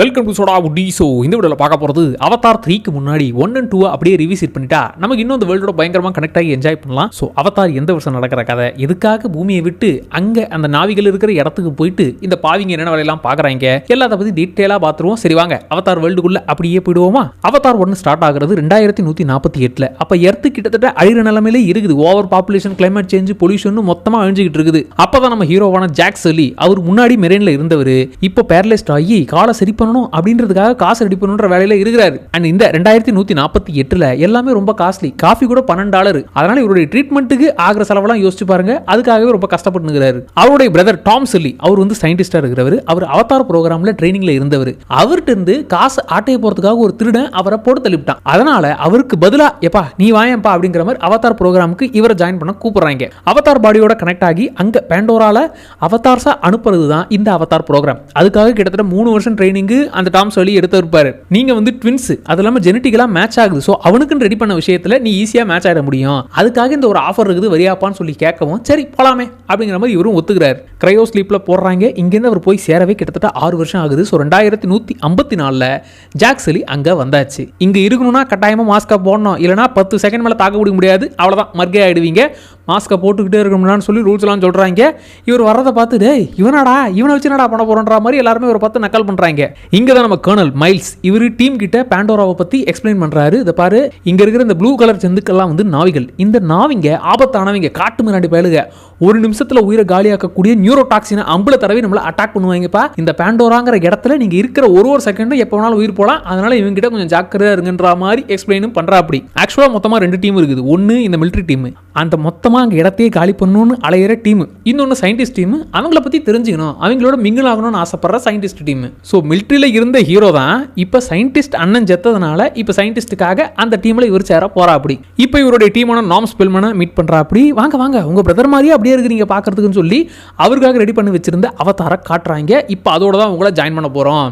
Welcome to சோடா உடி so இந்த வீடியோவில் பார்க்க போகிறது அவதார் த்ரீக்கு முன்னாடி ஒன் அண்ட் டூ அப்படியே ரிவிசிட் பண்ணிட்டா நமக்கு இன்னும் இந்த வேர்ல்டோட பயங்கரமாக கனெக்ட் ஆகி என்ஜாய் பண்ணலாம். ஸோ அவதார் எந்த வருஷம் நடக்கிற கதை? எதுக்காக பூமியை விட்டு அங்கே அந்த நாவிகள் இருக்கிற இடத்துக்கு போயிட்டு இந்த பாவிங்க என்னென்ன வேலையெல்லாம் பார்க்குறாங்க? எல்லாத்த பற்றி டீட்டெயிலாக பார்த்துருவோம். சரி வாங்க. அவதார் வேர்ல்டுக்குள்ளே அப்படியே போயிடுவோமா? அவதார் ஒன்று ஸ்டார்ட் ஆகுறது ரெண்டாயிரத்தி நூற்றி நாற்பத்தி எட்டில். அப்போ எர்த்து கிட்டத்தட்ட அழிகிற நிலைமையிலே இருக்குது. Over population climate change pollution மொத்தமாக அழிஞ்சிக்கிட்டு இருக்குது. அப்போ தான் நம்ம ஹீரோவான ஜாக் சலி அவர் முன்னாடி மெரெயினில் இருந்தவர். இப்போ பேரலைஸ்ட் ஆகி கால சரி பண்ணணும் அப்படின்றதுக்காக காசு ரெடி பண்ணணுன்ற வேலையில இருக்கிறாரு. அண்ட் இந்த ரெண்டாயிரத்தி நூத்தி நாற்பத்தி எட்டுல எல்லாமே ரொம்ப காஸ்ட்லி காஃபி கூட பன்னெண்டு டாலர் அதனால இவருடைய ட்ரீட்மெண்ட்டுக்கு ஆகிற செலவெல்லாம் யோசிச்சு பாருங்க. அதுக்காகவே ரொம்ப கஷ்டப்பட்டுங்கிறாரு அவருடைய பிரதர் டாம் சொல்லி அவர் வந்து சயின்டிஸ்டா இருக்கிறவர். அவர் அவதார் ப்ரோக்ராம்ல ட்ரைனிங்ல இருந்தவர். அவர்கிட்ட இருந்து காசு ஆட்டைய போறதுக்காக ஒரு திருடன் அவரை போட்டு தள்ளிவிட்டான். அதனால அவருக்கு பதிலா எப்பா நீ வாயப்பா அப்படிங்கிற மாதிரி அவதார் ப்ரோக்ராமுக்கு இவரை ஜாயின் பண்ண கூப்பிடுறாங்க. அவதார் பாடியோட கனெக்ட் ஆகி அங்க பேண்டோரால அவதார்ஸா அனுப்புறது தான் இந்த அவதார் ப்ரோக்ராம் அதுக்காக கிட்டத்தட்ட மூணு வருஷம் ட்ரைனிங் அவனுக்கு அந்த டாம் சொல்லி எடுத்திருப்பாரு நீங்க வந்து ட்வின்ஸ் அது இல்லாம ஜெனட்டிக்கலா மேட்ச் ஆகுது. ஸோ அவனுக்குன்னு ரெடி பண்ண விஷயத்துல நீ ஈஸியா மேட்ச் ஆயிட முடியும். அதுக்காக இந்த ஒரு ஆஃபர் இருக்குது வரியாப்பான்னு சொல்லி கேட்கவும் சரி போலாமே அப்படிங்கிற மாதிரி இவரும் ஒத்துக்கிறாரு. கிரையோ ஸ்லீப்ல போடுறாங்க. இங்கேருந்து அவர் போய் சேரவே கிட்டத்தட்ட ஆறு வருஷம் ஆகுது. ஸோ ரெண்டாயிரத்தி நூத்தி ஐம்பத்தி நாலுல ஜாக்சலி அங்க வந்தாச்சு. இங்க இருக்கணும்னா கட்டாயமா மாஸ்கை போடணும். இல்லைனா பத்து செகண்ட் மேல தாக்க முடிய முடியாது. அவ்வளவுதான். மர்கே ஆயிடுவீங்க. மாஸ்க்கை போட்டுக்கிட்டே இருக்கணும்னு சொல்லி ரூல்ஸ்லாம் சொல்கிறாங்க இவர் வரதை பார்த்து டேய் இவனாடா இவனை வச்சு என்னடா பண்ண போகிறோன்ற மாதிரி எல்லாருமே இவரை பார்த்து நக்கல் பண்ணுறாங்க இங்கே தான் நம்ம கர்னல் மைல்ஸ் இவர் டீம் கிட்ட பேண்டோராவை பற்றி எக்ஸ்பிளைன் பண்ணுறாரு இதை பாரு இங்கே இருக்கிற இந்த ப்ளூ கலர் செந்துக்கெல்லாம் வந்து நாவிகள். இந்த நாவிங்க ஆபத்தானவங்க காட்டு மிராண்டி பயலுக. ஒரு நிமிஷத்துல உயிரை காலியாக்கக்கூடிய நியூரோ டாக்ஸினை அம்புல தடவை நம்மள அட்டாக் பண்ணுவாங்கப்பா. இந்த பேண்டோராங்கிற இடத்துல நீங்க இருக்கிற ஒரு ஒரு செகண்டும் எப்போ வேணாலும் உயிர் போலாம் அதனால இவங்க கிட்ட கொஞ்சம் ஜாக்கிரதையா இருங்கன்ற மாதிரி எக்ஸ்பிளைனும் பண்றா அப்படி. ஆக்சுவலா மொத்தமா ரெண்டு டீம் இருக்குது. ஒன்னு இந்த மிலிட்டரி டீம் அந்த மொத்தமா அங்க இடத்தையே காலி பண்ணணும்னு அலையிற டீம் இன்னொன்னு சயின்டிஸ்ட் டீம் அவங்கள பத்தி தெரிஞ்சுக்கணும். அவங்களோட மிங்கிள் ஆகணும்னு ஆசைப்படுற சயின்டிஸ்ட் டீம் ஸோ மிலிட்டரியில இருந்த ஹீரோ தான் இப்போ சயின்டிஸ்ட் அண்ணன் செத்ததுனால இப்போ சயின்டிஸ்ட்டுக்காக அந்த டீம்ல இவர் சேர போறா அப்படி. இப்போ இவருடைய டீமான நாம் ஸ்பெல்மனை மீட் பண்றா அப்படி. வாங்க வாங்க. உங்க பிரதர் மாதிரியே அப்படியே இருக்கு நீங்கள் பார்க்குறதுக்குன்னு சொல்லி அவருக்காக ரெடி பண்ணி வச்சிருந்த அவதார காட்டுறாங்க. இப்போ அதோட தான் உங்களை ஜாயின் பண்ண போறோம்.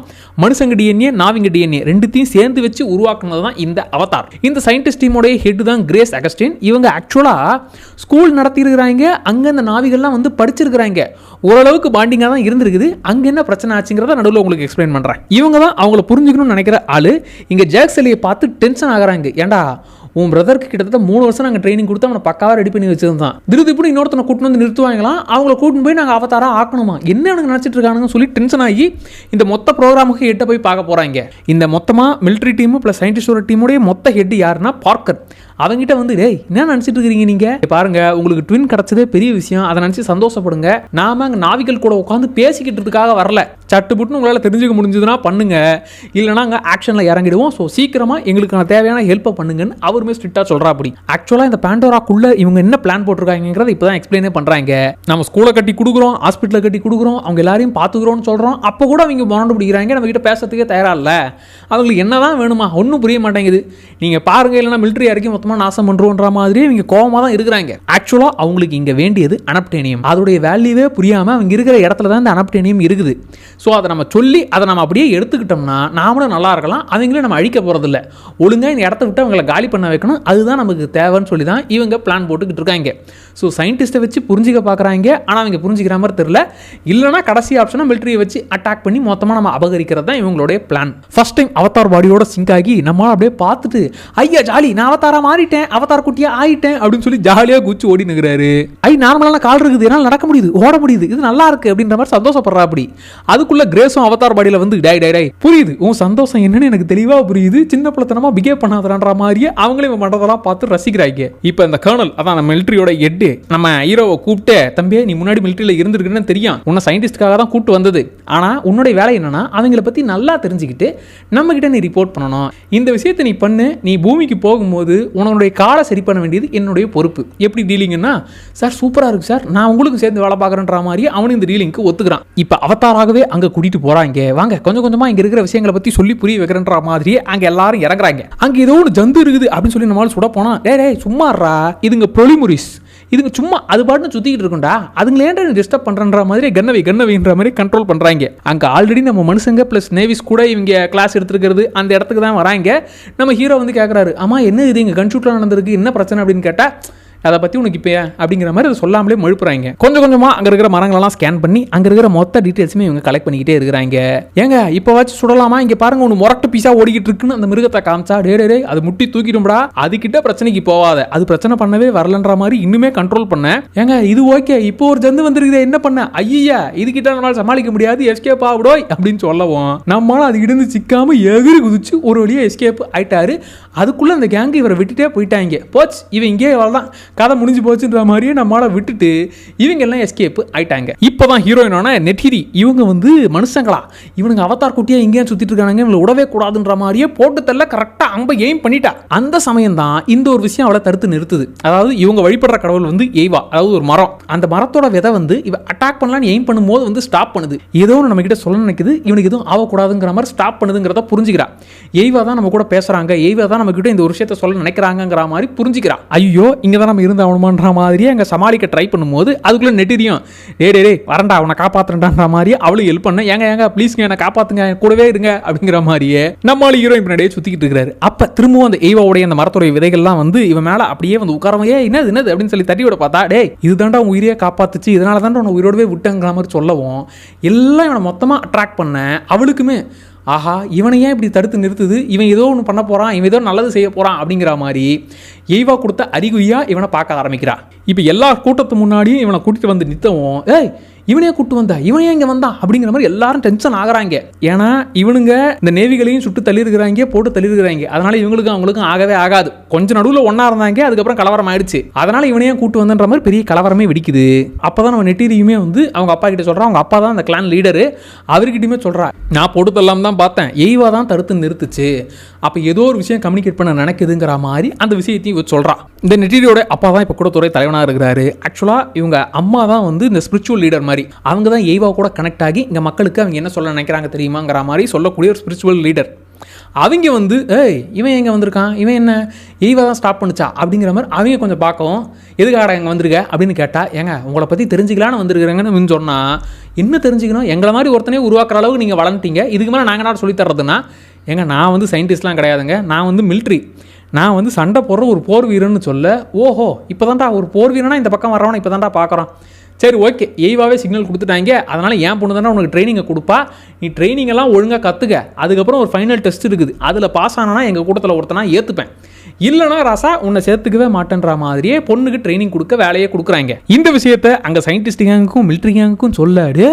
மனுஷங்க டிஎன்ஏ நாவிங்க டிஎன்ஏ ரெண்டுத்தையும் சேர்ந்து வச்சு உருவாக்குனது தான் இந்த அவதார். இந்த சயின்டிஸ்ட் டீமோடைய ஹெட் தான் கிரேஸ் அகஸ்டின். இவங்க ஆக்சுவலா ஸ்கூல் நடத்தியிருக்கிறாங்க. அங்கே அந்த நாவிகள்லாம் வந்து படிச்சிருக்கிறாங்க. ஓரளவுக்கு பாண்டிங்காக தான் இருந்திருக்குது. அங்கே என்ன பிரச்சனை ஆச்சுங்கிறத நடுவில் உங்களுக்கு எக்ஸ்பிளைன் பண்ணுறேன் இவங்க தான் அவங்கள புரிஞ்சுக்கணும்னு நினைக்கிற ஆளு. ஜேக்ஸ் ஜாக்சலியை பார்த்து டென்ஷன் ஆகுறாங்க. ஏன்டா உன் பிரதருக்கு கிட்டத்தட்ட மூணு வருஷம் நாங்கள் ட்ரைனிங் கொடுத்து அவனை பக்காவாக ரெடி பண்ணி வச்சிருந்தான். திருப்பி இப்படி இன்னொருத்தனை கூட்டு வந்து நிறுத்துவாங்களாம் அவங்கள கூட்டின்னு போய் நாங்கள் அவதாரா ஆக்கணுமா? என்ன எனக்கு நினச்சிட்டு இருக்கானுங்கன்னு சொல்லி டென்ஷன் ஆகி இந்த மொத்த ப்ரோக்ராமுக்கு ஹெட்டை போய் பார்க்க போகிறாங்க இந்த மொத்தமாக மிலிட்ரி டீமு ப்ளஸ் சயின்டிஸ்டோட டீமுடைய மொத்த ஹெட் யாருன்னா பார்க்கர். அவங்ககிட்ட வந்து டேய் என்ன நினச்சிட்டு இருக்கிறீங்க நீங்கள் பாருங்க உங்களுக்கு ட்வின் கிடச்சதே பெரிய விஷயம். அதை நினச்சி சந்தோஷப்படுங்க. நாம அங்கே நாவிகள் கூட உட்காந்து பேசிக்கிட்டதுக்காக வரல. சட்டுப்புட்டுன்னு உங்களால் தெரிஞ்சுக்க முடிஞ்சதுன்னா பண்ணுங்க. இல்லைனா அங்கே ஆக்ஷனில் இறங்கிடுவோம். ஸோ சீக்கிரமாக எங்களுக்கான தேவையான ஹெல்ப்பை பண்ணுங்கன்னு அவருமே ஸ்ட்ரிக்டாக சொல்கிறா அப்படி ஆக்சுவலாக இந்த பேண்டோராக்குள்ளே இவங்க என்ன பிளான் போட்டிருக்காங்கிறத இப்போ தான் எக்ஸ்பிளைனே பண்ணுறாங்க நம்ம ஸ்கூலை கட்டி கொடுக்குறோம் ஹாஸ்பிட்டலை கட்டி கொடுக்குறோம் அவங்க எல்லாரையும் பார்த்துக்குறோம்னு சொல்கிறோம் அப்போ கூட அவங்க மறந்து பிடிக்கிறாங்க. நம்ம கிட்ட பேசுறதுக்கே தயாராக இல்லை. அவங்களுக்கு என்ன தான் வேணுமா? ஒன்றும் புரிய மாட்டேங்குது. நீங்கள் பாருங்கள் இல்லைனா மிலிட்ரி இறக்கி மொத்தமாக நாசம் பண்ணுறோன்ற மாதிரி இவங்க கோவமாக தான் இருக்கிறாங்க ஆக்சுவலாக அவங்களுக்கு இங்கே வேண்டியது அனப்டேனியம். அதோடைய வேல்யூவே புரியாமல் அவங்க இருக்கிற இடத்துல தான் இந்த அனப்டேனியம் இருக்குது. ஸோ அதை நம்ம சொல்லி அதை நம்ம அப்படியே எடுத்துக்கிட்டோம்னா நாமளும் நல்லா இருக்கலாம். அவங்களே நம்ம அழிக்க போகிறதில்ல ஒழுங்காக இந்த இடத்த விட்டு அவங்கள காலி பண்ண வைக்கணும். அதுதான் நமக்கு தேவைன்னு சொல்லி தான் இவங்க பிளான் போட்டுக்கிட்டு இருக்காங்க. ஸோ சயின்டிஸ்ட்டை வச்சு புரிஞ்சிக்க பார்க்குறாங்க ஆனால் அவங்க புரிஞ்சிக்கிற மாதிரி தெரில இல்லைனா கடைசி ஆப்ஷனாக மிலிட்ரியை வச்சு அட்டாக் பண்ணி மொத்தமாக நம்ம அபகரிக்கிறது தான் இவங்களுடைய பிளான் ஃபர்ஸ்ட் டைம் அவதார் பாடியோட சிங்க் ஆகி நம்மளால் அப்படியே பார்த்துட்டு ஐயா ஜாலி நான் அவதாரா மாறிட்டேன். அவதார் குட்டியாக ஆயிட்டேன். அப்படின்னு சொல்லி ஜாலியாக குச்சி ஓடி நிற்கிறாரு ஐ நார்மலான கால் இருக்குது. என்னால் நடக்க முடியுது. ஓட முடியுது. இது நல்லா இருக்கு. அப்படின்ற மாதிரி சந்தோஷப்படுறா அப்படி. அதுக்குள்ள கிரேஸும் அவதார் பாடியில் வந்து டை டை டை புரியுது. உன் சந்தோஷம் என்னன்னு எனக்கு தெளிவாக புரியுது. சின்ன பிள்ளைத்தனமா பிகேவ் பண்ணாதான்ற மாதிரியே அவங்களே இவன் பண்ணுறதெல்லாம் பார்த்து ரசிக்கிறாங்க இப்போ இந்த கர்னல் அதான் நம்ம மிலிட்ரியோட ஹெட்டு நம்ம ஹீரோவை கூப்பிட்டு தம்பியே நீ முன்னாடி மிலிட்ரியில் இருந்திருக்குன்னு தெரியும். உன்னை சயின்டிஸ்டுக்காக தான் கூப்பிட்டு வந்தது. ஆனால் உன்னுடைய வேலை என்னன்னா அவங்கள பற்றி நல்லா தெரிஞ்சுக்கிட்டு நம்மக்கிட்ட நீ ரிப்போர்ட் பண்ணணும். இந்த விஷயத்தை நீ பண்ணு. நீ பூமிக்கு போகும்போது உன்னுடைய காலை சரி பண்ண வேண்டியது என்னுடைய பொறுப்பு. எப்படி டீலிங்கன்னா சார் சூப்பராக இருக்கு சார். நான் உங்களுக்கு சேர்ந்து வேலை பார்க்குறேன்ற மாதிரி அவனு இந்த டீலிங்க்கு ஒத்துக்கிறான். இப்போ அவத்தாராகவே அங்கே கூட்டிட்டு போகிறாங்க வாங்க கொஞ்சம் கொஞ்சமாக இங்கே இருக்கிற விஷயங்களை பற்றி சொல்லி புரிய வைக்கிறன்ற மாதிரியே அங்கே எல்லாரும் இறங்குறாங்க. அங்கே ஏதோ ஒன்று ஜந்து இருக்குது அப்படின்னு சொல்லி நம்மளால சுட போனால் டே டே சும்மாறா இதுங்க ப்ரொலிமுரிஸ் இதுங்க சும்மா அது பாட்டுன்னு சுத்திக்கிட்டு இருக்கும்டா. அதுங்களே டிஸ்டர்ப் பண்றன்ற மாதிரி கன்னவை கன்னவைன்ற மாதிரி கண்ட்ரோல் பண்ணுறாங்க அங்கே ஆல்ரெடி நம்ம மனுஷங்க ப்ளஸ் நேவிஸ் கூட இவங்க கிளாஸ் எடுத்துருக்கிறது அந்த இடத்துக்கு தான் வராங்க. நம்ம ஹீரோ வந்து கேட்குறாரு ஆமாம் என்ன இது இங்கே கன்ஷூட்டில் நடந்திருக்கு? என்ன பிரச்சனை? அப்படின்னு கேட்டால் அதை பற்றி உனக்கு இப்போ அப்படிங்கிற மாதிரி அதை சொல்லாமலே மழுப்புறாங்க. கொஞ்சம் கொஞ்சமாக அங்கே இருக்கிற மரங்களெல்லாம் ஸ்கேன் பண்ணி அங்கே இருக்கிற மொத்த டீட்டெயில்ஸுமே இவங்க கலெக்ட் பண்ணிக்கிட்டே இருக்கிறாங்க. ஏங்க இப்போ வச்சு சுடலாமா? இங்கே பாருங்க ஒன்று முரட்டு பீஸாக ஓடிக்கிட்டு இருக்குன்னு அந்த மிருகத்தை காமிச்சா டே டே, டே அது முட்டி தூக்கிடும்டா. அதுக்கிட்ட பிரச்சனைக்கு போவாத. அது பிரச்சனை பண்ணவே வரலன்ற மாதிரி இன்னுமே கண்ட்ரோல் பண்ண. ஏங்க இது ஓகே இப்போ ஒரு ஜந்து வந்திருக்குதே என்ன பண்ண? ஐயா இதுகிட்ட நம்மளால சமாளிக்க முடியாது. எஸ்கேப் ஆவிடோய் அப்படின்னு சொல்லவும் நம்மளால அது இருந்து சிக்காம எகிரி குதிச்சு ஒரு வழியாக எஸ்கேப் ஆயிட்டாரு. அதுக்குள்ளே அந்த கேங்கு இவரை விட்டுட்டே போயிட்டாங்க. போச்சு இவன் இங்கே தான் கதை முடிஞ்சு போச்சுன்ற மாதிரியே நம்மளால விட்டுட்டு இவங்க எல்லாம் எஸ்கேப் ஆயிட்டாங்க. இப்போதான் ஹீரோயினான நெட்ஹிரி இவங்க வந்து மனுஷங்களா? இவனுங்க அவதார் குட்டியா இங்கேயும் சுத்திட்டு இருக்காங்க இவங்களை விடவே கூடாதுன்ற மாதிரியே போட்டு தள்ள கரெக்டா அம்ப எய்ம் பண்ணிட்டா. அந்த சமயம் தான் இந்த ஒரு விஷயம் அவளை தடுத்து நிறுத்துது. அதாவது இவங்க வழிபடுற கடவுள் வந்து எய்வா அதாவது ஒரு மரம். அந்த மரத்தோட விதை வந்து இவ அட்டாக் பண்ணலாம்னு எய்ம் பண்ணும்போது வந்து ஸ்டாப் பண்ணுது. ஏதோ ஒன்று நம்ம கிட்ட சொல்ல நினைக்குது இவனுக்கு எதுவும் ஆகக்கூடாதுங்கிற மாதிரி ஸ்டாப் பண்ணுதுங்கிறத புரிஞ்சுக்கிறா. எய்வா தான் நம்ம கூட பேசுறாங்க எய்வா தான் நம்ம கிட்ட இந்த ஒரு விஷயத்த சொல்ல நினைக்கிறாங்கங்கிற மாதிரி புரிஞ்சுக்கிறா. ஐயோ இங்கே தான் நம்ம இருந்து அவனுமான்ற மாதிரியே அங்கே சமாளிக்க ட்ரை பண்ணும்போது அதுக்குள்ளே நெட்டிரியும் டே டே டே வரண்டா அவனை காப்பாற்றுறான்ற மாதிரி அவளும் ஹெல்ப் பண்ண. ஏங்க ஏங்க ப்ளீஸ்ங்க என்னை காப்பாற்றுங்க என் கூடவே இருங்க அப்படிங்கிற மாதிரியே நம்மளால ஹீரோயின் பின்னாடியே சுத்திக்கிட்டு இருக்கிறாரு அப்போ திரும்பவும் அந்த எய்வாவுடைய அந்த மரத்துடைய விதைகள்லாம் வந்து இவன் மேலே அப்படியே வந்து உட்காரவையே என்னது என்னது? அப்படின்னு சொல்லி தட்டி விட பார்த்தா டே இதுதான்டா உன் உயிரையே காப்பாத்துச்சு. இதனால தான்டா உன்னை உயிரோடவே விட்டுங்கிற மாதிரி சொல்லவும் எல்லாம் இவனை மொத்தமாக அட்ராக்ட் பண்ண அவளுக்குமே ஆஹா இவனை ஏன் இப்படி தடுத்து நிறுத்துது? இவன் ஏதோ ஒன்று பண்ண போகிறான் இவன் ஏதோ நல்லது செய்ய போகிறான் அப்படிங்கிற மாதிரி எய்வா கொடுத்த அறிகுறியாக இவனை பார்க்க ஆரம்பிக்கிறா. இப்போ எல்லா கூட்டத்து முன்னாடியும் இவனை கூட்டிட்டு வந்து நித்தவும் ஏய் இவனே கூட்டு வந்தா இவனே இங்கே வந்தா அப்படிங்கிற மாதிரி எல்லாரும் டென்ஷன் ஆகிறாங்க. ஏன்னா இவனுங்க இந்த நேவிகளையும் சுட்டு தள்ளியிருக்கிறாங்க போட்டு தள்ளியிருக்கிறாங்க. அதனால இவங்களுக்கும் அவங்களுக்கும் ஆகவே ஆகாது. கொஞ்சம் நடுவில் ஒன்றா இருந்தாங்க அதுக்கப்புறம் கலவரம் ஆயிடுச்சு. அதனால இவனையே கூட்டு வந்தன்ற மாதிரி பெரிய கலவரமே வெடிக்குது. அப்பதான் நம்ம நெட்டீரியுமே வந்து அவங்க அப்பா கிட்ட சொல்றான் அவங்க அப்பா தான் அந்த கிளான் லீடரு அவர்கிட்டயுமே சொல்றா. நான் போட்டு தள்ளாம தான் பார்த்தேன். எய்வா தான் தடுத்து நிறுத்துச்சு. அப்போ ஏதோ ஒரு விஷயம் கம்யூனிகேட் பண்ண நினைக்குதுங்கிற மாதிரி அந்த விஷயத்தையும் சொல்கிறான் இந்த நெட்டிரியோட அப்பா தான் இப்போ கூட துறை தலைவனாக இருக்கிறாரு ஆக்சுவலாக இவங்க அம்மா தான் வந்து இந்த ஸ்பிரிச்சுவல் லீடர் மாதிரி. அவங்க தான் எய்வா கூட கனெக்ட் ஆகி இங்கே மக்களுக்கு அவங்க என்ன சொல்ல நினைக்கிறாங்க தெரியுமாங்கிற மாதிரி சொல்லக்கூடிய ஒரு ஸ்பிரிச்சுவல் லீடர் அவங்க வந்து ஏய் இவன் எங்கே வந்திருக்கான்? இவன் என்ன? ஈவா தான் ஸ்டாப் பண்ணுச்சா? அப்படிங்கிற மாதிரி அவங்க கொஞ்சம் பார்க்கவும் எதுக்காக இங்கே வந்திருக்க? அப்படின்னு கேட்டால் ஏங்க உங்களை பற்றி தெரிஞ்சுக்கலான்னு வந்திருக்கிறேங்கன்னு சொன்னால் என்ன தெரிஞ்சுக்கணும்? எங்களை மாதிரி ஒருத்தனே உருவாக்குற அளவுக்கு நீங்கள் வளர்ந்துட்டீங்க. இதுக்கு மேலே நாங்கள் என்ன சொல்லித்தர்றதுன்னா ஏங்க நான் வந்து சயின்டிஸ்ட்லாம் கிடையாதுங்க. நான் வந்து மிலிட்ரி நான் வந்து சண்டை போடுற ஒரு போர் வீரன்னு சொல்ல ஓஹோ இப்போ தான்டா ஒரு போர் வீரனா இந்த பக்கம் வரவனை இப்போ தான்டா பார்க்குறோம் சரி ஓகே எய்வாவே சிக்னல் கொடுத்துட்டாங்க. அதனால் என் பொண்ணு தானே உனக்கு ட்ரைனிங்கை கொடுப்பா. நீ ட்ரைனிங்கெல்லாம் ஒழுங்காக கற்றுக்க அதுக்கப்புறம் ஒரு ஃபைனல் டெஸ்ட் இருக்குது. அதில் பாஸ் ஆனால் எங்கள் கூட்டத்தில் ஒருத்தனா ஏற்றுப்பேன் இல்லைனா ராசா உன்னை சேர்த்துக்கவே மாட்டேன்ற மாதிரியே பொண்ணுக்கு ட்ரைனிங் கொடுக்க வேலையே கொடுக்குறாங்க. இந்த விஷயத்த அங்கே சயின்டிஸ்ட் கேங்குக்கும் மிலிட்ரி கேங்குக்கும் சொல்லாடு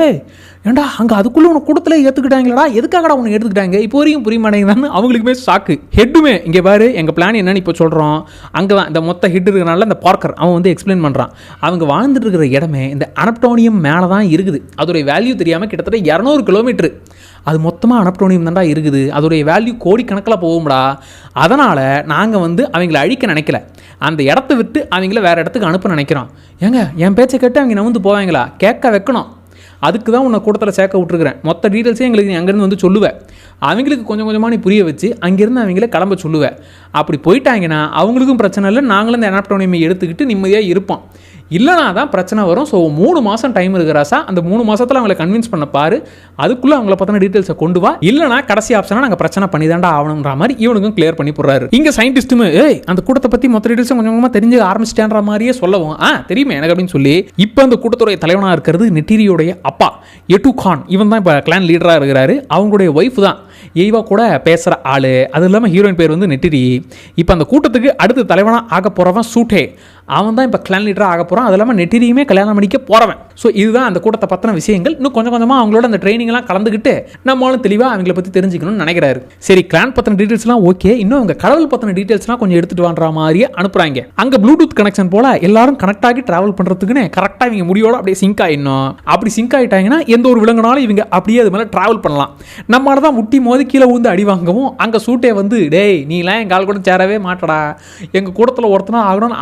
ஏண்டா அங்கே அதுக்குள்ளே உனக்கு கூட்டத்தில் ஏற்றுக்கிட்டாங்களடா எதுக்காகடா உன்னை எடுத்துக்கிட்டாங்க இப்போ வரைக்கும் புரிய மாட்டேங்குதான்னு அவங்களுக்குமே ஷாக்கு ஹெட்டுமே இங்கே பாரு எங்கள் பிளான் என்னன்னு இப்போ சொல்கிறோம் அங்கே தான் இந்த மொத்த ஹெட் இருக்கிறனால இந்த பார்க்கர் அவன் வந்து எக்ஸ்பிளைன் பண்ணுறான் அவங்க வாழ்ந்துட்டு இருக்கிற இடமே இந்த அனப்டோனியம் மேலே தான் இருக்குது. அதோடைய வேல்யூ தெரியாமல் கிட்டத்தட்ட இரநூறு கிலோமீட்டர் அது மொத்தமாக அனப்டோனியம் தான்டா இருக்குது. அதோடைய வேல்யூ கோடிக்கணக்கில் போகும்டா. அதனால் நாங்கள் வந்து அவங்கள அழிக்க நினைக்கல. அந்த இடத்த விட்டு அவங்கள வேறு இடத்துக்கு அனுப்ப நினைக்கிறோம். ஏங்க என் பேச்சை கேட்டு அவங்க நவுந்து போவாங்களா? கேட்க வைக்கணும். அதுக்கு தான் உன்னை கூட்டத்தில் சேர்க்க விட்ருக்குறேன் மொத்த டீட்டெயில்ஸே எங்களுக்கு நீ அங்கேருந்து வந்து சொல்லுவேன் அவங்களுக்கு கொஞ்சம் கொஞ்சமாக நீ புரிய வச்சு அங்கேருந்து அவங்கள கிளம்ப சொல்லுவேன் அப்படி போயிட்டாங்கன்னா அவங்களுக்கும் பிரச்சனை இல்லை. நாங்களும் இந்த அனாப்டோனியமை எடுத்துக்கிட்டு நிம்மதியாக இருப்போம். இல்லைனா தான் பிரச்சனை வரும். ஸோ மூணு மாதம் டைம் இருக்கிறாசா அந்த மூணு மாதத்தில் அவங்கள கன்வின்ஸ் பண்ண பாரு. அதுக்குள்ளே அவங்கள பற்றின டீட்டெயில்ஸை கொண்டு வா. இல்லைனா கடைசி ஆப்ஷனாக நாங்கள் பிரச்சனை பண்ணி தாண்டா ஆகணுன்ற மாதிரி இவனுக்கும் கிளியர் பண்ணி போடுறாரு. இங்கே சயின்டிஸ்ட்டுமே ஏய் அந்த கூட்டத்தை பற்றி மொத்த டீட்டெயில்ஸும் கொஞ்சம் கொஞ்சமாக தெரிஞ்சு ஆரம்பிச்சிட்டேன்ற மாதிரியே சொல்லவும். ஆ தெரியுமே எனக்கு அப்படின்னு சொல்லி இப்போ அந்த கூட்டத்துடைய தலைவனாக இருக்கிறது நெட்டீரியோடைய அப்பா எட்டு கான். இவன் தான் இப்போ கிளான் லீடராக இருக்கிறாரு. அவங்களுடைய ஒய்ஃப் தான். எய்வா கூட பேசுகிற ஆள். அது இல்லாமல் ஹீரோயின் பேர் வந்து நெட்டிரி இப்போ அந்த கூட்டத்துக்கு அடுத்து தலைவனாக ஆக போகிறவன் சூட்டே. அவன் தான் இப்போ கிளான் லீடராக ஆக போகிறான் அது இல்லாமல் நெட்டிரியுமே கல்யாணம் பண்ணிக்க போகிறவன் ஸோ இதுதான் அந்த கூட்டத்தை பற்றின விஷயங்கள். இன்னும் கொஞ்சம் கொஞ்சமாக அவங்களோட அந்த ட்ரைனிங்லாம் கலந்துக்கிட்டு நம்மளும் தெளிவாக அவங்கள பற்றி தெரிஞ்சுக்கணும்னு நினைக்கிறாரு. சரி கிளான் பற்றின டீட்டெயில்ஸ்லாம் ஓகே இன்னும் அவங்க கடவுள் பற்றின டீட்டெயில்ஸ்லாம் கொஞ்சம் எடுத்துகிட்டு வான்ற மாதிரியே அனுப்புகிறாங்க அங்கே ப்ளூடூத் கனெக்ஷன் போல் எல்லாரும் கனெக்ட் ஆகி ட்ராவல் பண்ணுறதுக்குன்னு கரெக்டாக இவங்க முடியோட அப்படியே சிங்க் ஆகிடணும் அப்படி சிங்க் ஆகிட்டாங்கன்னா எந்த ஒரு விலங்குனாலும் இவங்க அப்படியே அது மேலே ட்ராவல் பண்ணலாம். நம்மளால தான் முட்டி மோதி கீழே விழுந்து அடி வாங்கவும் அங்கே சூட்டே வந்து டேய் நீலாம் எங்கள் ஆள் கூட சேரவே மாட்டடா. எங்கள் கூடத்தில் ஒருத்தனா ஆகணும்னு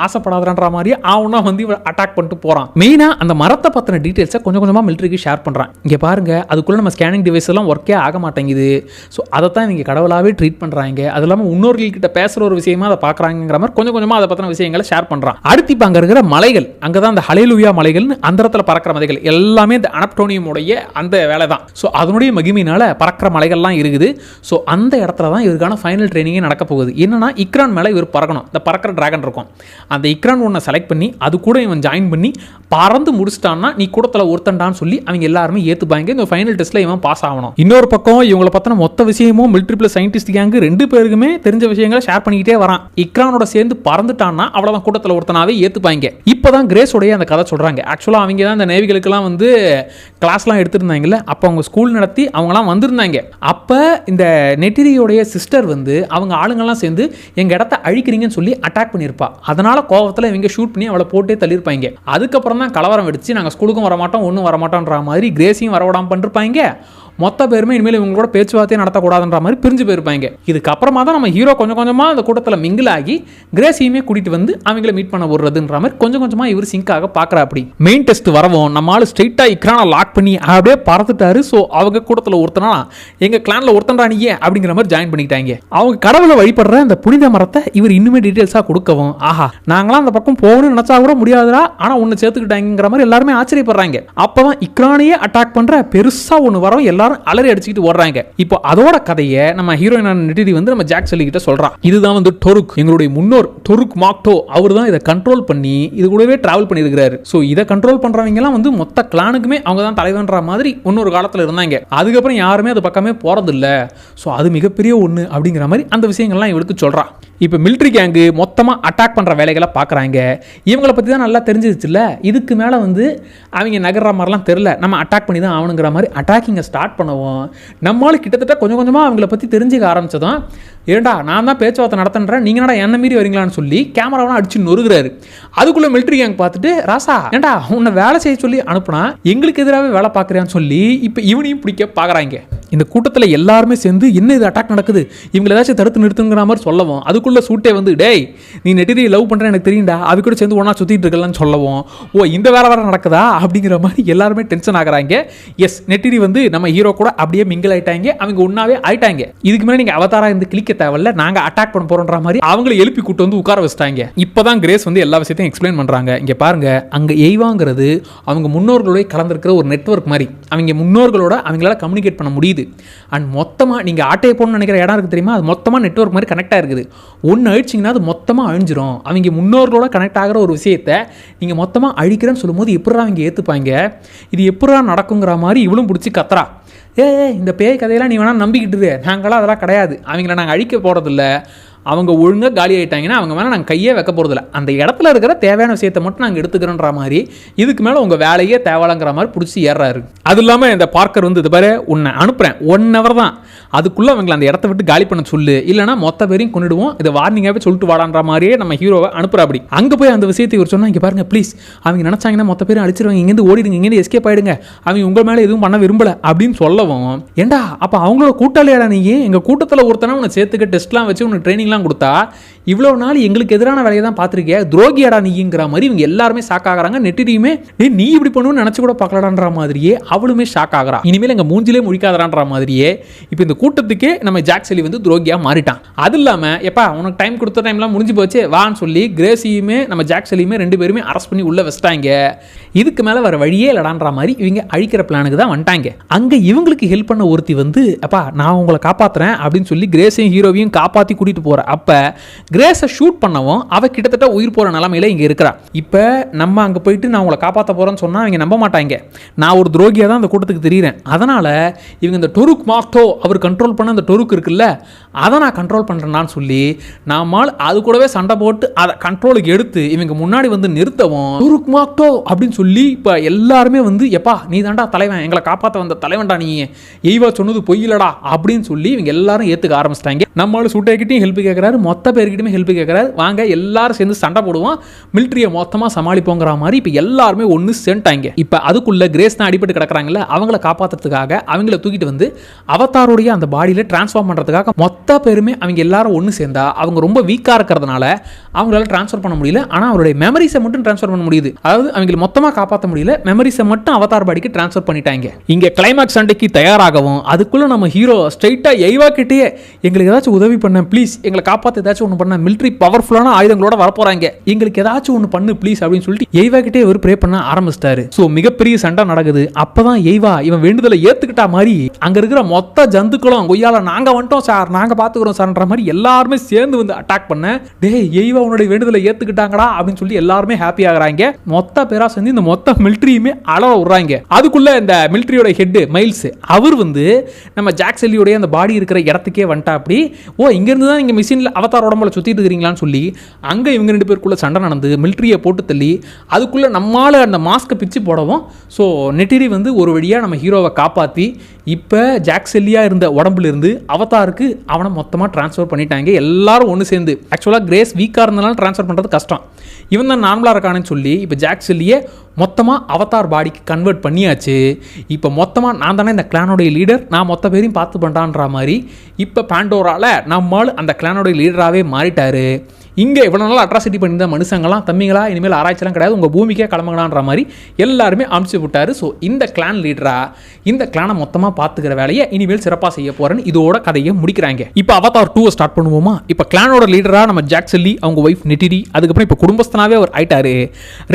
ஆசைப்படாதன்ற மாதிரி அவனா வந்து இவன் அட்டாக் பண்ணிட்டு போகிறான் மெயினாக அந்த மரத்தை பற்றின டீட்டெயில்ஸை கொஞ்சம் கொஞ்சமாக மிலிட்ரிக்கு ஷேர் பண்ணுறான் இங்கே பாருங்க அதுக்குள்ளே நம்ம ஸ்கேனிங் டிவைஸ் எல்லாம் ஒர்க்கே ஆக மாட்டேங்குது. ஸோ அதை தான் நீங்கள் கடவுளாகவே ட்ரீட் பண்ணுறாங்க அது இல்லாமல் இன்னொருகிட்ட பேசுகிற ஒரு விஷயமா அதை பார்க்குறாங்கிற மாதிரி கொஞ்சம் கொஞ்சமாக அதை பற்றின விஷயங்களை ஷேர் பண்ணுறான் அடுத்து இப்போ அங்கே இருக்கிற மலைகள் அங்கே தான் அந்த ஹலேலுயா மலைகள்னு அந்த இடத்துல பறக்கிற மலைகள். எல்லாமே இந்த அனப்டோனியமுடைய அந்த வேலை தான் ஸோ அதனுடைய மகிமையினால பறக்கிற மலைகள்லாம் இருக்குது. ஸோ அந்த இடத்துல தான் இவருக்கான ஃபைனல் ட்ரைனிங்கே நடக்க போகுது. என்னன்னா இக்ரான் மேலே இவர் பறக்கணும். இந்த பறக்கிற டிராகன் இருக்கும். அந்த இக்ரான் ஒன்றை செலக்ட் பண்ணி அது கூட இவன் ஜாயின் பண்ணி பறந்து முடிச்சிட்டான்னா நீ கூடத்தில் ஒருத்தண்டான்னு சொல்லி அவங்க எல்லாருமே ஏற்றுப்பாங்க இந்த ஃபைனல் டெஸ்ட்டில் இவன் பாஸ் ஆகணும். இன்னொரு பக்கம் இவங்களை பற்றின மொத்த விஷயமும் மிலிட்ரி ப்ளஸ் சயின்டிஸ்ட் கேங்கு ரெண்டு பேருக்குமே தெரிஞ்ச விஷயங்களை ஷேர் பண்ணிக்கிட்டே வரான். இக்ரானோட சேர்ந்து பறந்துட்டான்னா அவ்வளோதான் கூட்டத்தில் ஒருத்தனாவே ஏற்றுப்பாங்க இப்போ தான் கிரேஸோடைய அந்த கதை சொல்கிறாங்க ஆக்சுவலாக அவங்க தான் அந்த நேவிகளுக்கெல்லாம் வந்து கிளாஸ்லாம் எடுத்திருந்தாங்கல்ல அப்போ அவங்க ஸ்கூல் நடத்தி அவங்களாம் வந்திருந்தாங்க. அப்போ இந்த நெட்டிரியோடைய சிஸ்டர் வந்து அவங்க ஆளுங்கள்லாம் சேர்ந்து எங்கள் இடத்த அழிக்கிறீங்கன்னு சொல்லி அட்டாக் பண்ணியிருப்பா அதனால் கோவத்தில் இவங்க ஷூட் பண்ணி அவளை போட்டே தள்ளியிருப்பாங்க. அதுக்கப்புறம் தான் கலவரம் வெடிச்சு நாங்கள் ஸ்கூலுக்கும் வரமாட்டோம் ஒன்றும் வரமாட்டோன்ற மாதிரி கிரேஸையும் வரவிடாமல் பண்ணிருப்பாங்க. மொத்த பேருமே இனிமேல் இவங்களோட பேச்சுவார்த்தையை நடத்தக்கூடாதுன்ற மாதிரி பிரிஞ்சு போயிருப்பாங்க. இதுக்கப்புறமா தான் நம்ம ஹீரோ கொஞ்சம் கொஞ்சமாக அந்த கூட்டத்தில் மிங்கிள் ஆகி கிரேஸையுமே கூட்டிட்டு வந்து அவங்கள மீட் பண்ண விடுறதுன்ற மாதிரி கொஞ்சம் கொஞ்சமாக இவர் சிங்காக பார்க்குறா அப்படி மெயின் டெஸ்ட் வரவும் நம்ம ஆள் ஸ்ட்ரைட்டாக இக்ரானை லாக் பண்ணி அப்படியே பறந்துட்டாரு. ஸோ அவங்க கூட்டத்தில் ஒருத்தனா எங்கள் கிளானில் ஒருத்தன்டா நீயே அப்படிங்கிற மாதிரி ஜாயின் பண்ணிக்கிட்டாங்க. அவங்க கடவுளை வழிபடுற அந்த புனித மரத்தை இவர் இன்னுமே டீட்டெயில்ஸாக கொடுக்கவும் ஆஹா நாங்களாம் அந்த பக்கம் போகணும்னு நினச்சா கூட முடியாதுடா. ஆனால் ஒன்று சேர்த்துக்கிட்டாங்கிற மாதிரி எல்லாருமே ஆச்சரியப்படுறாங்க. அப்போ தான் இக்ரானையே அட்டாக் பண்ணுற பெருசாக ஒன்று வரவும் எல்லாரும் அலறி அடிச்சுக்கிட்டு ஓடுறாங்க. இப்போ அதோட கதையை நம்ம ஹீரோயினான நெட்டிரி வந்து நம்ம ஜாக் சொல்லிக்கிட்ட சொல்றான் இதுதான் வந்து டொருக் எங்களுடைய முன்னோர் டொருக் மாக்டோ. அவர் தான் இதை கண்ட்ரோல் பண்ணி இது கூடவே டிராவல் பண்ணியிருக்கிறாரு. ஸோ இதை கண்ட்ரோல் பண்றவங்க எல்லாம் வந்து மொத்த கிளானுக்குமே அவங்க தான் தலைவன்ற மாதிரி இன்னொரு காலத்தில் இருந்தாங்க. அதுக்கப்புறம் யாருமே அது பக்கமே போகிறதில்ல ஸோ அது மிகப்பெரிய ஒன்று அப்படிங்கிற மாதிரி அந்த விஷயங்கள்லாம் இவளுக்கு சொல்கிறான் இப்போ மிலிட்ரி கேங்கு மொத்தமாக அட்டாக் பண்ணுற வேலைகளை பார்க்குறாங்க இவங்கள பற்றி தான் நல்லா தெரிஞ்சிருச்சுல்ல? இதுக்கு மேலே வந்து அவங்க நகர்ற மாதிரிலாம் தெரில நம்ம அட்டாக் பண்ணி தான் ஆகணுங்கிற மாதிரி அட்டாக்கிங்கை ஸ்டார்ட் பண்ணுவோம் நம்மளால் கிட்டத்தட்ட கொஞ்சம் கொஞ்சமாக அவங்கள பற்றி தெரிஞ்சுக்க ஆரம்பித்ததும் ஏண்டா நான் தான் பேச்சுவார்த்தை நடத்துன்றேன் நீங்கள் என்னடா என்ன மீறி வரீங்களான்னு சொல்லி கேமராவெலாம் அடிச்சு நொறுகிறாரு. அதுக்குள்ளே மிலிட்ரி கேங் பார்த்துட்டு ராசா ஏண்டா உன்னை வேலை செய்ய சொல்லி அனுப்புனா எங்களுக்கு எதிராகவே வேலை பார்க்குறேன்னு சொல்லி இப்போ இவனையும் பிடிக்க பார்க்குறாங்க. இந்த கூட்டத்தில் எல்லாருமே சேர்ந்து என்ன இது அட்டாக் நடக்குது? இவங்களை ஏதாச்சும் தடுத்து நிறுத்துங்கிற மாதிரி சொல்லவும் அதுக்குள்ள சூட்டே வந்து டேய் நீ நெட்டிரியை லவ் பண்ணுற எனக்கு தெரியும்டா அவ கூட சேர்ந்து ஒன்றா சுற்றிட்டு இருக்கலாம்னு சொல்லவும். ஓ இந்த வேலை வேற நடக்குதா? அப்படிங்கிற மாதிரி எல்லாருமே டென்ஷன் ஆகிறாங்க. எஸ் நெட்டிரி வந்து நம்ம ஹீரோ கூட அப்படியே மிங்கிள் ஆயிட்டாங்க. அவங்க ஒன்றாவே ஆயிட்டாங்க. இதுக்கு மேலே நீங்கள் அவதாராக இருந்து கிளிக்க தேவையில்ல? நாங்கள் அட்டாக் பண்ண போகிறோன்ற மாதிரி அவங்களை எழுப்பி கூட்டு வந்து உட்கார வச்சிட்டாங்க. இப்போ தான் கிரேஸ் வந்து எல்லா விஷயத்தையும் எக்ஸ்பிளைன் பண்ணுறாங்க இங்கே பாருங்க அங்கே எய்வாங்கிறது அவங்க முன்னோர்களோட கலந்துருக்கிற ஒரு நெட்வொர்க் மாதிரி. அவங்க முன்னோர்களோட அவங்களால கம்யூனிகேட் பண்ண முடியுது. அண்ட் மொத்தமாக நீங்கள் ஆட்டையை போகணும்னு நினைக்கிற இடம் இருக்குது தெரியுமா? அது மொத்தமாக நெட்ஒர்க் மாதிரி கனெக்ட் ஆகிருக்குது ஒன்று அழிச்சிங்கன்னா அது மொத்தமாக அழிஞ்சிரும். அவங்க முன்னோர்களோட கனெக்ட் ஆகிற ஒரு விஷயத்தை நீங்கள் மொத்தமாக அழிக்கிறேன்னு சொல்லும்போது எப்படா அவங்க ஏற்றுப்பாங்க இது எப்படா நடக்குங்கிற மாதிரி இவளும் பிடிச்சி கத்துறா. ஏ இந்த பேய் கதையெல்லாம் நீ வேணால் நம்பிக்கிட்டு இரு. நாங்களாம் அதெல்லாம் கிடையாது. அவங்கள நாங்கள் அழிக்க போகிறதில்ல அவங்க ஒழுங்காக காலி ஆகிட்டாங்கன்னா அவங்க மேலே நாங்கள் கையே வைக்க போகிறதில்ல அந்த இடத்துல இருக்கிற தேவையான விஷயத்தை மட்டும் நாங்கள் எடுத்துக்கிறோன்ற மாதிரி இதுக்கு மேலே உங்கள் வேலையே தேவலாங்கிற மாதிரி பிடிச்சி ஏறாரு அது இல்லாமல் இந்த பார்க்கர் வந்து இது பாரு உன்னை அனுப்புகிறேன் ஒன் ஹவர் தான். அதுக்குள்ளே அவங்களை அந்த இடத்த விட்டு காலி பண்ண சொல்லு. இல்லைனா மொத்த பேரையும் கொண்டுடுவோம் இதை வார்னிங்காகவே சொல்லிட்டு வாடான்ற மாதிரியே நம்ம ஹீரோவை அனுப்புறாப்படி. அங்கே போய் அந்த விஷயத்தை இவர் சொன்னால் இங்கே பாருங்க ப்ளீஸ் அவங்க நினச்சாங்கன்னா மொத்த பேரும் அழிச்சிருவாங்க இங்கேருந்து ஓடிடுங்க இங்கேருந்து எஸ்கேப் ஆயிடுங்க. அவங்க உங்கள் மேலே எதுவும் பண்ண விரும்பல அப்படின்னு சொல்லவும் ஏண்டா அப்போ அவங்களோட கூட்டாளியாடா நீ? எங்கள் கூட்டத்தில் ஒருத்தனை உன்னை சேர்த்துக்க டெஸ்ட்லாம் வச்சு உனக்கு ட்ரைனிங்லாம் கொடுத்தா இவ்வளோ நாள் எங்களுக்கு எதிரான வேலையை தான் பார்த்துருக்கிய துரோகியாடா நீங்கிற மாதிரி இவங்க எல்லாருமே ஷாக் ஆகுறாங்க. நெட்டிடியுமே டேய் நீ இப்படி பண்ணுன்னு நினச்சி கூட பார்க்கலான்ற மாதிரியே அவளுமே ஷாக் ஆகிறான் இனிமேல் எங்கள் மூஞ்சிலே முழிக்காதரான்ற மாதிரியே இப்போ இந்த கூட்டத்துக்கே நம்ம ஜாக் செலி வந்து துரோகியாக மாறிட்டான். அது இல்லாமல் எப்பா உனக்கு டைம் கொடுத்த டைம்லாம் முடிஞ்சு போச்சு வான்னு சொல்லி கிரேசியுமே நம்ம ஜாக் செலியுமே ரெண்டு பேருமே அரெஸ்ட் பண்ணி உள்ளே வச்சிட்டாங்க. இதுக்கு மேலே வர வழியே இல்லடான்ற மாதிரி இவங்க அழிக்கிற பிளானுக்கு தான் வந்துட்டாங்க. அங்கே இவங்களுக்கு ஹெல்ப் பண்ண ஒருத்தி வந்து அப்பா நான் உங்களை காப்பாற்றுறேன் அப்படின்னு சொல்லி கிரேஸையும் ஹீரோவையும் காப்பாற்றி கூட்டிகிட்டு போகிறேன் அப்போ கிரேஸை ஷூட் பண்ணவும் அவள் கிட்டத்தட்ட உயிர் போகிற நிலமையில இங்கே இருக்கிறா. இப்போ நம்ம அங்கே போயிட்டு நான் உங்களை காப்பாற்ற போகிறேன்னு சொன்னால் அவங்க நம்ப மாட்டாங்க. நான் ஒரு துரோகியாக தான் அந்த கூட்டத்துக்கு தெரியுறேன். அதனால் இவங்க இந்த டொருக் மாக்டோ அவருக்கு கண்ட்ரோல் பண்ண அந்த டொருக்கு இருக்குல்ல அதை நான் கண்ட்ரோல் பண்ணுறேன்னான்னு சொல்லி நாமால் அது கூடவே சண்டை போட்டு அதை கண்ட்ரோலுக்கு எடுத்து இவங்க முன்னாடி வந்து நிறுத்தவும் டொருக் மாக்டோ அப்படின்னு சொல்லி இப்போ எல்லாருமே வந்து எப்பா நீ தாண்டா தலைவன் எங்களை காப்பாற்ற வந்த தலைவன்டா நீ எய்வா சொன்னது பொய்யிலடா அப்படின்னு சொல்லி இவங்க எல்லாரும் ஏற்றுக்க ஆரம்பிச்சிட்டாங்க. நம்மளால சூட்டைக்கிட்டையும் ஹெல்ப் கேட்குறாரு மொத்த பேர்கிட்டையுமே ஹெல்ப் கேட்குறாரு வாங்க எல்லாரும் சேர்ந்து சண்டை போடுவோம். மிலிட்ரியை மொத்தமாக சமாளிப்போங்கிற மாதிரி இப்போ எல்லாருமே ஒன்று சேர்ந்துட்டாங்க இப்போ அதுக்குள்ளே கிரேஸ் தான் அடிபட்டு கிடக்குறாங்கல்ல அவங்கள காப்பாற்றுறதுக்காக அவங்கள தூக்கிட்டு வந்து அவத்தாருடைய அந்த பாடியில் டிரான்ஸ்ஃபார்ம் பண்ணுறதுக்காக மொத்த பேருமே அவங்க எல்லாரும் ஒன்று சேர்ந்தா அவங்க ரொம்ப வீக்காக இருக்கிறதுனால அவங்களால ட்ரான்ஸ்ஃபர் பண்ண முடியல. ஆனால் அவருடைய மெமரிஸை மட்டும் ட்ரான்ஸ்ஃபர் பண்ண முடியுது. அதாவது அவங்களை மொத்தமாக காப்பாற்ற முடியல மெமரிஸை மட்டும் அவதார் பாடிக்கு ட்ரான்ஸ்ஃபர் பண்ணிட்டாங்க. இங்கே கிளைமேக்ஸ் சண்டைக்கு தயாராகவும் அதுக்குள்ளே நம்ம ஹீரோ ஸ்ட்ரைட்டாக எய்வா கிட்டேயே எங்களுக்கு ஏதாவது ஏதாச்சும் உதவி பண்ண ப்ளீஸ் எங்களை காப்பாற்ற ஏதாச்சும் ஒன்று பண்ண. மிலிட்ரி பவர்ஃபுல்லான ஆயுதங்களோட வரப்போறாங்க. எங்களுக்கு ஏதாச்சும் ஒன்று பண்ணு ப்ளீஸ் அப்படின்னு சொல்லிட்டு எய்வா கிட்டே இவர் ப்ரே பண்ண ஆரம்பிச்சிட்டாரு. ஸோ மிகப்பெரிய சண்டை நடக்குது. அப்பதான் எய்வா இவன் வேண்டுதலை ஏத்துக்கிட்டா மாதிரி அங்க இருக்கிற மொத்த ஜந்துக்களும் கொய்யால நாங்க வந்துட்டோம் சார் நாங்க பாத்துக்கிறோம் சார்ன்ற மாதிரி எல்லாருமே சேர்ந்து வந்து அட்டாக் பண்ண டேய் எய்வா உன்னுடைய வேண்டுதலை ஏத்துக்கிட்டாங்கடா அப்படின்னு சொல்லி எல்லாருமே ஹாப்பி ஆகுறாங்க. மொத்த பேரா சேர்ந்து இந்த மொத்த மிலிட்ரியுமே அளவ விடுறாங்க. அதுக்குள்ள இந்த மிலிட்ரியோட ஹெட் மைல்ஸ் அவர் வந்து நம்ம ஜாக்செல்லியோடைய அந்த பாடி இருக்கிற இடத்துக்கே வந்துட்டா அப்படி ஓ இங்கேருந்து தான் இங்கே மிஷினில் அவதார் உடம்புல சுற்றிட்டு இருக்கிறீங்களான்னு சொல்லி அங்கே இவங்க ரெண்டு பேருக்குள்ளே சண்டை நடந்து மிலிட்ரியை போட்டு தள்ளி அதுக்குள்ளே நம்மளால் அந்த மாஸ்க்கை பிச்சு போடவும் ஸோ நெட்டிரி வந்து ஒரு வழியாக நம்ம ஹீரோவை காப்பாற்றி இப்போ ஜாக்செல்லியாக இருந்த உடம்புல இருந்து அவதாருக்கு அவனை மொத்தமாக ட்ரான்ஸ்ஃபர் பண்ணிட்டாங்க. எல்லாரும் ஒன்று சேர்ந்து. ஆக்சுவலாக கிரேஸ் வீக்காக இருந்தனால ட்ரான்ஸ்ஃபர் பண்ணுறது கஷ்டம். இவன் தான் நார்மலாக இருக்கானு சொல்லி இப்போ ஜாக்செல்லியை மொத்தமாக அவதார் பாடிக்கு கன்வெர்ட் பண்ணியாச்சு. இப்போ மொத்தமாக நான் தானே இந்த கிளானோடைய லீடர் நான் மொத்த பேரையும் பார்த்து பண்ணுறான்ற மாதிரி இப்போ பேண்டோரால் நம்மால் அந்த கிளானோடைய லீடராகவே மாறிட்டாரு. இங்கே இவ்வளோ நாள் அட்ராசிட்டி பண்ணியிருந்த மனுஷங்களாம் தம்பிங்களா இனிமேல் ஆராய்ச்சிலாம் கிடையாது உங்கள் பூமிக்கே கிளம்புங்களான்ற மாதிரி எல்லாருமே அமுச்சு விட்டார். ஸோ இந்த கிளான் லீடராக இந்த கிளானை மொத்தமாக பார்த்துக்கிற வேலையை இனிமேல் சிறப்பாக செய்ய போகிறேன்னு இதோட கதையை முடிக்கிறாங்க. இப்போ அவதார் டூ ஸ்டார்ட் பண்ணுவோமா? இப்போ கிளானோட லீடராக நம்ம ஜாக் செல்லி அவங்க ஒய்ஃப் நெட்டிரி அதுக்கப்புறம் இப்போ குடும்பஸ்தனாவே அவர் ஆயிட்டாரு.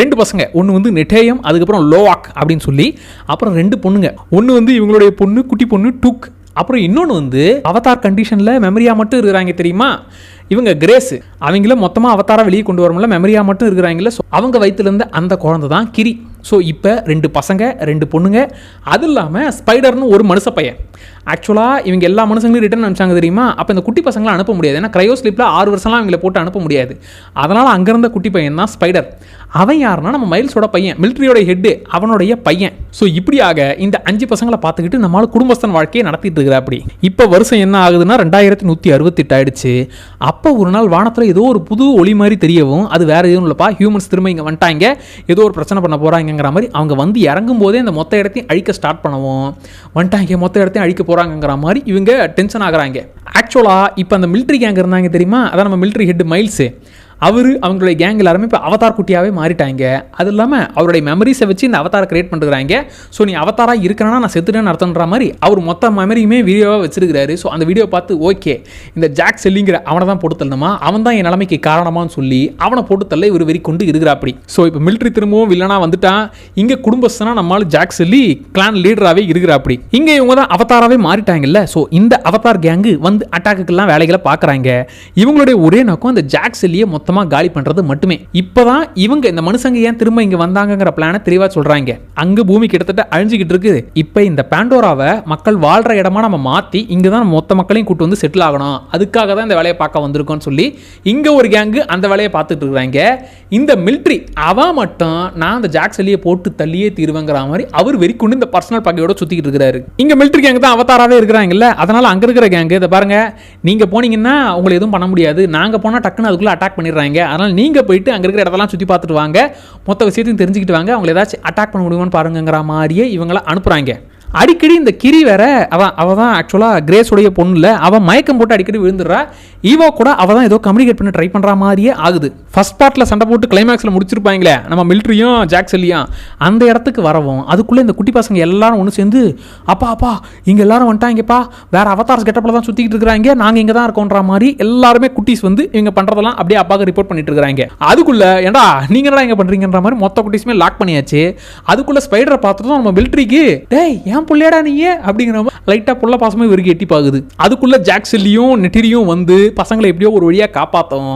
ரெண்டு பசங்க ஒன்று வந்து நெட்டேயம் அதுக்கப்புறம் லோவாக் அப்படின்னு சொல்லி அப்புறம் ரெண்டு பொண்ணுங்க. ஒன்று வந்து இவங்களுடைய பொண்ணு குட்டி பொண்ணு டூக் அப்புறம் இன்னொன்று வந்து அவதார் கண்டிஷனில் மெமரியாக மட்டும் இருக்கிறாங்க தெரியுமா? இவங்க கிரேஸ் அவங்கள மொத்தமாக அவதாரம் வெளியே கொண்டு வரமுல மெமரியாக மட்டும் இருக்கிறாங்கல்ல ஸோ அவங்க வயிற்றுலேருந்து அந்த குழந்தை தான் கிரி ஸோ இப்போ ரெண்டு பசங்க ரெண்டு பொண்ணுங்க அது இல்லாமல் ஸ்பைடர்னு ஒரு மனுஷ பையன். ஆக்சுவலாக இவங்க எல்லா மனுஷங்களையும் ரிட்டர்ன் அனுப்பிச்சாங்க தெரியுமா? அப்போ இந்த குட்டி பசங்களாம் அனுப்ப முடியாது. ஏன்னா க்ரையோ ஸ்லிப்பில் ஆறு வருஷம்லாம் இவங்களை போட்டு அனுப்ப முடியாது. அதனால் அங்கேருந்த குட்டி பையன் தான் ஸ்பைடர் அவன் யாருன்னா நம்ம மைல்ஸோட பையன் மிலிட்ரியோட ஹெட்டு அவனுடைய பையன். ஸோ இப்படியாக இந்த அஞ்சு பசங்களை பார்த்துக்கிட்டு நம்மளால் குடும்பஸ்தன் வாழ்க்கையை நடத்திட்டு இருக்கிற அப்படி இப்போ வருஷம் என்ன ஆகுதுன்னா ரெண்டாயிரத்தி நூற்றி அறுபத்தெட்டு ஆயிடுச்சு. அப்போ ஒரு நாள் வானத்தில் ஏதோ ஒரு புது ஒளி மாதிரி தெரியவும் அது வேறு எதுவும் இல்லைப்பா ஹியூமன்ஸ் திரும்ப இங்கே வந்துட்டாங்க. ஏதோ ஒரு பிரச்சனை பண்ண போகிறாங்கங்கிற மாதிரி அவங்க வந்து இறங்கும் போதே இந்த மொத்த இடத்தையும் அழிக்க ஸ்டார்ட் பண்ணுவோம். வந்துட்டாங்க மொத்த இடத்தையும் அழிக்க போகிறாங்கங்கிற மாதிரி இவங்க டென்ஷன் ஆகிறாங்க. ஆக்சுவலாக இப்போ அந்த மிலிட்ரி கேங் இருந்தாங்க தெரியுமா? அதான் நம்ம மிலிட்ரி ஹெட் மைல்ஸு அவர் அவங்களுடைய கேங் எல்லாருமே இப்போ அவதார் குட்டியாகவே மாறிட்டாங்க. அது இல்லாமல் அவருடைய மெமரிஸை வச்சு இந்த அவதாரை கிரியேட் பண்ணுறாங்க ஸோ நீ அவதாராக இருக்கிறனா நான் செத்துட்டேன்னு அர்த்தம்ன்ற மாதிரி அவர் மொத்த மெமரியுமே வீடியோவாக வச்சிருக்கிறாரு. ஸோ அந்த வீடியோ பார்த்து ஓகே இந்த ஜாக் செல்லிங்கிற அவனை தான் போட்டு தள்ளணுமா? அவன் தான் என் நிலைமைக்கு காரணமான்னு சொல்லி அவனை போட்டு தள்ள இவர் வெறி கொண்டு இருக்கிறாப்படி ஸோ இப்போ மிலிட்ரி திரும்பவும் வில்லனா வந்துட்டான். இங்கே குடும்பஸ்தனா நம்மளால் ஜாக் செல்லி கிளான் லீடராகவே இருக்கிறாப்படி இங்கே இவங்க தான் அவதாராகவே மாறிட்டாங்கல்ல. ஸோ இந்த அவதார் கேங்கு வந்து அட்டாக்குக்கெல்லாம் வேலைகளை பார்க்குறாங்க. இவங்களுடைய ஒரே நோக்கம் அந்த ஜாக் செல்லியை மொத்தமாக காலி பண்ணுறது மட்டுமே. இப்போதான் இவங்க இந்த மனுஷங்க ஏன் திரும்ப இங்கே வந்தாங்கங்கிற பிளானை தெளிவாக சொல்கிறாங்க அங்கே பூமி கிட்டத்தட்ட அழிஞ்சிக்கிட்டு இருக்குது. இப்போ இந்த பேண்டோராவை மக்கள் வாழ்கிற இடமா நம்ம மாற்றி இங்கே தான் மொத்த மக்களையும் கூட்டு வந்து செட்டில் ஆகணும். அதுக்காக தான் இந்த வேலையை பார்க்க வந்திருக்கோம்னு சொல்லி இங்கே ஒரு கேங்கு அந்த வேலையை பார்த்துட்டு இருக்கிறாங்க இந்த மிலிட்ரி அவன் மட்டும் நான் அந்த ஜாக் செல்லியை போட்டு தள்ளியே தீருவேங்கிற மாதிரி அவர் வெறிக்கொண்டு இந்த பர்சனல் பகையோட சுற்றிக்கிட்டு இருக்கிறாரு. இங்கே மிலிட்ரி கேங் தான் அவதாராகவே இருக்கிறாங்கல்ல அதனால அங்கே இருக்கிற கேங்கு இதை பாருங்க நீங்கள் போனீங்கன்னா உங்களை எதுவும் பண்ண முடியாது நாங்கள் போனால் டக்குன்னு அதுக்குள்ளே அட்டாக் பண்ணிடுறாங்க அதனால் நீங்கள் போயிட்டு அங்கே இருக்கிற இடத்தெல்லாம் சுற்றி பார்த்துட்டு வாங்க மொத்த விஷயத்தையும் தெரிஞ்சுக்கிட்டு வாங்க அவங்களை ஏதாச்சும் அட்டாக் பண்ண முடியுமான்னு பாருங்கிற மாதிரியே இவங்களை அனுப்புகிறாங்க அடிக்கடி இந்த கிரி வேற அவன் அவள் தான் ஆக்சுவலாக கிரேஸுடைய பொண்ணு இல்லை அவன் மயக்கம் போட்டு அடிக்கடி விழுந்துடுறா. ஈவோ கூட அவள் தான் ஏதோ கம்யூனிகேட் பண்ண ட்ரை பண்ணுற மாதிரியே ஆகுது. ஃபஸ்ட் பார்ட்டில் சண்டை போட்டு கிளைமேக்ஸில் முடிச்சிருப்பாங்களே நம்ம மிலிட்ரியும் ஜாக்செல்லியும் அந்த இடத்துக்கு வரவும் அதுக்குள்ளே இந்த குட்டி பசங்க எல்லாரும் ஒன்று சேர்ந்து அப்பா அப்பா இங்கே எல்லாரும் வந்துட்டாங்கப்பா வேற அவதார்ஸ் கெட்டப்பில் தான் சுற்றிக்கிட்டு இருக்கிறாங்க நாங்கள் இங்கே தான் இருக்கோன்ற மாதிரி எல்லாருமே குட்டீஸ் வந்து இவங்க பண்ணுறதெல்லாம் அப்படியே அப்பாவுக்கு ரிப்போர்ட் பண்ணிட்டு இருக்கிறாங்க. அதுக்குள்ள ஏண்டா நீங்க என்னடா இங்கே பண்ணுறீங்கன்ற மாதிரி மொத்த குட்டீஸுமே லாக் பண்ணியாச்சு. அதுக்குள்ளே ஸ்பைடரை பார்த்ததும் நம்ம மிலிட்ரிக்கு டேய் ஏன் புள்ளையடா நீயே அப்படிங்கிற மாதிரி லைட்டாக புள்ள பாசமே இவருக்கு எட்டி பாக்குது. அதுக்குள்ளே ஜாக்ஸிலையும் நெட்டிரியும் வந்து பசங்களை எப்படியோ ஒரு வழியாக காப்பாற்றும்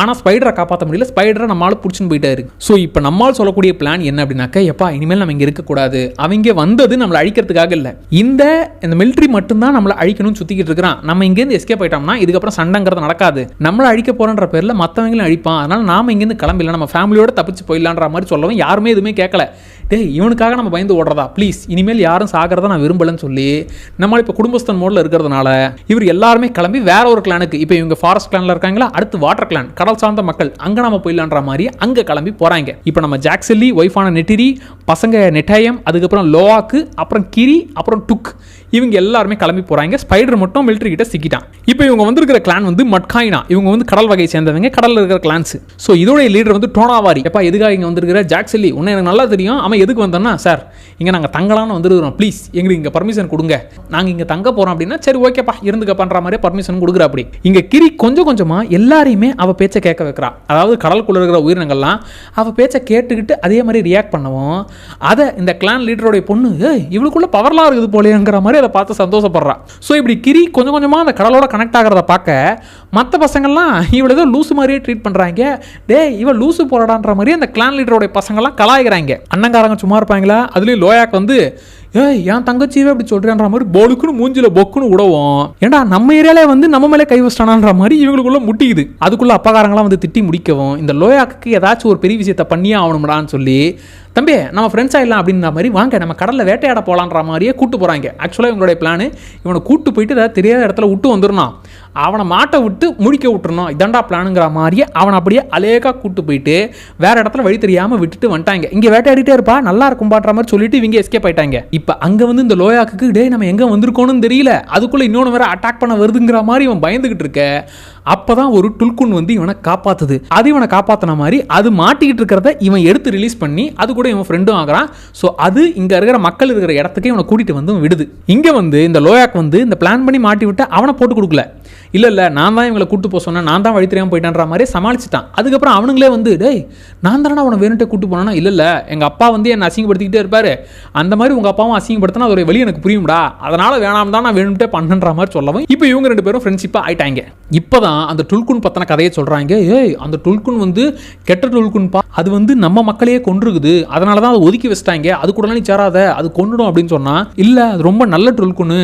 ஆனால் ஸ்பைடரை காப்பாற்ற முடியல. ஸ்பைடரை நம்மளால பிடிச்சின்னு போயிட்டாரு. ஸோ இப்போ நம்மால் சொல்லக்கூடிய பிளான் என்ன அப்படின்னாக்கா எப்பா இனிமேல் நம்ம இங்கே இருக்கக்கூடாது. அவங்க வந்தது நம்மளை அழிக்கிறதுக்காக இல்லை. இந்த இந்த மிலிட்ரி மட்டும்தான் நம்மளை அழிக்கணும்னு சுற்றிக்கிட்டு இருக்கிறான். நம்ம இங்கேருந்து எஸ்கேப் ஆயிட்டோம்னா இதுக்கப்புறம் சண்டைங்கிறது நடக்காது. நம்மளை அழிக்க போகிறன்ற பேரில் மற்றவங்களும் அழிப்பான். அதனால் நாம இங்கேருந்து கிளம்பிடலாம். நம்ம ஃபேமிலியோட தப்பிச்சு போயிடலான்ற மாதிரி சொல்லவும் யாருமே எதுவுமே கேட்கல டேய் இவனுக்காக நம்ம பயந்து ஓடுறதா? ப்ளீஸ் இனிமேல் யாரும் சாகிறத நான் விரும்பலன்னு சொல்லி நம்ம இப்போ குடும்பஸ்தன் மோடில் இருக்கிறதுனால இவர் எல்லாருமே கிளம்பி வேற ஒரு கிளானுக்கு இப்போ இவங்க ஃபாரஸ்ட் கிளானில் இருக்காங்களா? அடுத்து வாட்டர் கிளான் கடல் சார்ந்த மக்கள் அங்கே நம்ம போயிடலான்ற மாதிரி அங்கே கிளம்பி போகிறாங்க இப்போ நம்ம ஜாக்சல்லி ஒய்ஃபான நெட்டிரி பசங்க நெட்டாயம் அதுக்கப்புறம் லோவாக்கு அப்புறம் கிரி அப்புறம் டுக் இவங்க எல்லாருமே கிளம்பி போகிறாங்க ஸ்பைடர் மட்டும் மிலிட்ரி கிட்ட சிக்கிட்டான். இப்போ இவங்க வந்திருக்கிற கிளான் வந்து மட்காயினா இவங்க வந்து கடல் வகையை சேர்ந்தவங்க கடலில் இருக்கிற கிளான்ஸ் ஸோ இதோடைய லீடர் வந்து டோனாவாரி. எப்பா எதுக்காக இங்கே வந்திருக்கிற? ஜாக்சல்லி உன்னை எனக்கு நல்லா தெரியும். அவன் எதுக்கு வந்தோன்னா சார் இங்கே நாங்கள் தங்கலாம்னு வந்துருக்கிறோம். ப்ளீஸ் எங்களுக்கு இங்கே பர்மிஷன் கொடுங்க. நாங்கள் இங்கே தங்க போகிறோம் அப்படின்னா சரி ஓகேப்பா இருந்துக்க பண்ணுற மாதிரி பர்மிஷன் கொடுக்குற அப்படி இங்கே கிரி கொஞ்சம் கொஞ்சமாக எல்லாரையுமே அவள் பேச்சை கேட்க வைக்கிறா. அதாவது கடலுக்குள்ள இருக்கிற உயிரினங்கள்லாம் அவள் பேச்சை கேட்டுக்கிட்டு அதே மாதிரி ரியாக்ட் பண்ணவும். அதை இந்த கிளான் லீடருடைய பொண்ணு இவளுக்குள்ள பவர்லாம் இருக்குது போலேங்கிற மாதிரி அதை பார்த்து சந்தோஷப்படுறான் ஸோ இப்படி கிரி கொஞ்சம் கொஞ்சமாக அந்த கடலோட கனெக்ட் ஆகிறத பார்க்க மற்ற பசங்கள்லாம் இவள ஏதோ லூசு மாதிரியே ட்ரீட் பண்ணுறாங்க டே இவன் லூசு போராடான்ற மாதிரி அந்த கிளான் லீடருடைய பசங்கள்லாம் கலாய்க்கிறாங்க. அண்ணங்காரங்க சும்மா இருப்பாங்களா? அதுலேயும் லோயாக் வந்து ஏய் என் தங்கச்சியவே அப்படி சொல்றேன்ற மாதிரி போலுக்குன்னு மூஞ்சில பொக்குன்னு விடவும் ஏன்டா நம்ம ஏரியாலே வந்து நம்ம மேலே கை வச்சிட்டானான்ற மாதிரி இவங்களுக்குள்ள முட்டிக்குது. அதுக்குள்ள அப்பாக்காரங்களாம் வந்து திட்டி முடிக்கவும் இந்த லோயாக்கு ஏதாச்சும் ஒரு பெரிய விஷயத்த பண்ணியே ஆகணும்டான்னு சொல்லி தம்பி நம்ம ஃப்ரெண்ட்ஸ் ஆகிடலாம் அப்படின்ற மாதிரி வாங்க நம்ம கடலில் வேட்டையாட போகலான்ற மாதிரியே கூட்டு போகிறாங்க ஆக்சுவலாக இவங்களுடைய பிளான் இவனை கூட்டு போயிட்டு ஏதாவது தெரியாத இடத்துல விட்டு வந்துடணும். அவனை மாட்டை விட்டு முடிக்க விட்டுறணும். இதாண்டா பிளானுங்கிற மாதிரியே அவனை அப்படியே அலேக்கா கூட்டு போயிட்டு வேற இடத்துல வழி தெரியாமல் விட்டுட்டு வந்துட்டாங்க. இங்கே வேட்டையாடிட்டே இருப்பா நல்லா இருக்கும்பான்ற மாதிரி சொல்லிட்டு இவங்க எஸ்கேப் ஆயிட்டாங்க. இப்போ அங்கே வந்து இந்த லோயாக்கு டேய் நம்ம எங்கே வந்திருக்கோன்னு தெரியல. அதுக்குள்ளே இன்னொன்று வேற அட்டாக் பண்ண வருதுங்கிற மாதிரி இவன் பயந்துகிட்டு இருக்க. அப்பதான் ஒரு டுல்குன் வந்து இவனை காப்பாத்துது. அது இவனை காப்பாத்தின மாதிரி அது மாட்டிக்கிட்டு இருக்கிறத இவன் எடுத்து ரிலீஸ் பண்ணி அது கூட இவன் ஃப்ரெண்டும் ஆகிறான். ஸோ அது இங்க இருக்கிற மக்கள் இருக்கிற இடத்துக்கு இவனை கூட்டிட்டு வந்து விடுது. இங்க வந்து இந்த லோயாக் வந்து இந்த பிளான் பண்ணி மாட்டி விட்டு அவனை போட்டு கொடுக்கல. இல்லை இல்லை நான் தான் இவங்களை கூட்டு போக சொன்னேன் நான் தான் வழி தெரியாமல் போயிட்டான்ற மாதிரி சமாளிச்சிட்டான். அதுக்கப்புறம் அவனுங்களே வந்து டேய் நான் தானே அவனை வேணுட்டே கூட்டு போனானா இல்லை இல்லை எங்கள் அப்பா வந்து என்னை அசிங்கப்படுத்திக்கிட்டே இருப்பார். அந்த மாதிரி உங்கள் அப்பாவும் அசிங்கப்படுத்தினா அதோட வெளியே எனக்கு புரியும்டா. அதனால் வேணாம் தான் நான் வேணும்ட்டே பண்ணுன்ற மாதிரி சொல்லவும் இப்போ இவங்க ரெண்டு பேரும் ஃப்ரெண்ட்ஷிப்பாக ஆயிட்டாங்க. தான் அந்த டுல்குன் பற்றின கதையை சொல்கிறாங்க ஏய் அந்த டுல்குன் வந்து கெட்ட டுல்குன் பா அது வந்து நம்ம மக்களையே கொன்றுக்குது அதனால தான் அதை ஒதுக்கி வச்சிட்டாங்க. அது கூட நீ சேராத அது கொண்டுடும் அப்படின்னு சொன்னால் இல்லை அது ரொம்ப நல்ல டுல்குன்னு.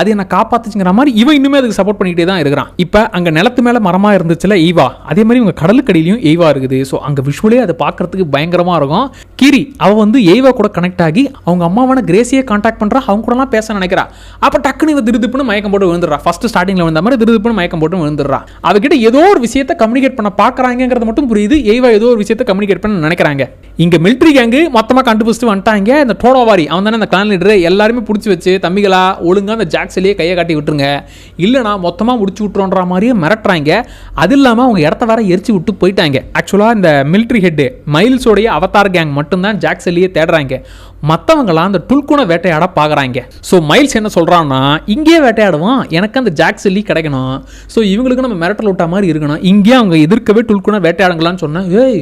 அது என்ன காப்பாத்துச்சுங்கிற மாதிரி இவன் இன்னுமே அதுக்கு சப்போர்ட் பண்ணிக்கிட்டே தான் இருக்கிறான். இப்போ அங்கே நிலத்து மேலே மரமாக இருந்துச்சுல ஈவா. அதே மாதிரி இவங்க கடலுக்கடியிலையும் எய்வா இருக்குது. ஸோ அங்கே விஷுவலே அதை பார்க்குறதுக்கு பயங்கரமாக இருக்கும். கிரி அவள் வந்து எய்வா கூட கனெக்ட் ஆகி அவங்க அம்மாவான கிரேசியை கான்டாக்ட் பண்ணுறா அவங்க கூடலாம் பேச நினைக்கிறா. அப்போ டக்குனு இவன் திருதுப்புன்னு மயக்கம் போட்டு விழுந்துடுறா. ஃபஸ்ட்டு ஸ்டார்டிங்கில் வந்த மாதிரி திருதுப்புன்னு மயக்கம் போட்டு விழுந்துடுறா. அவகிட்ட ஏதோ ஒரு விஷயத்தை கம்யூனிகேட் பண்ண பாக்குறாங்கிறது மட்டும் புரியுது. ஏவா ஏதோ ஒரு விஷயத்தை கம்யூனிகேட் பண்ண நினைக்கிறாங்க. இங்கே மிலிட்ரி கேங்கு மொத்தமாக கண்டுபிடிச்சிட்டு வந்துட்டாங்க. இந்த டோடோவாரி அவன் தானே அந்த கிளான் லீடர் எல்லாருமே பிடிச்சி வச்சு தம்பிகளா ஒழுங்காக அந்த ஜாக்ஸிலேயே கையை காட்டி விட்டுருங்க. இல்லைனா மொத்தமாக முடிச்சு விட்டுறோன்ற மாதிரியே மிரட்டுறாங்க. அது இல்லாமல் அவங்க இடத்த வேற எரிச்சு விட்டு போயிட்டாங்க. ஆக்சுவலாக இந்த மிலிட்ரி ஹெட்டு மைல்ஸோடைய அவதார் கேங் மட்டும்தான் ஜாக்ஸிலேயே தேடுறாங்க. மற்றவங்களாம் அந்த டுல்குனை வேட்டையாட பார்க்குறாங்க ஸோ மைல்ஸ் என்ன சொல்கிறான்னா இங்கேயே வேட்டையாடுவோம் எனக்கு அந்த ஜாக்ஸிலி கிடைக்கணும். ஸோ இவங்களுக்கு நம்ம மிரட்டல் விட்டா மாதிரி இருக்கணும். இங்கேயே அவங்க எதிர்க்கவே டுல்குனா வேட்டையாடுங்களான்னு சொன்னேன் ஏய்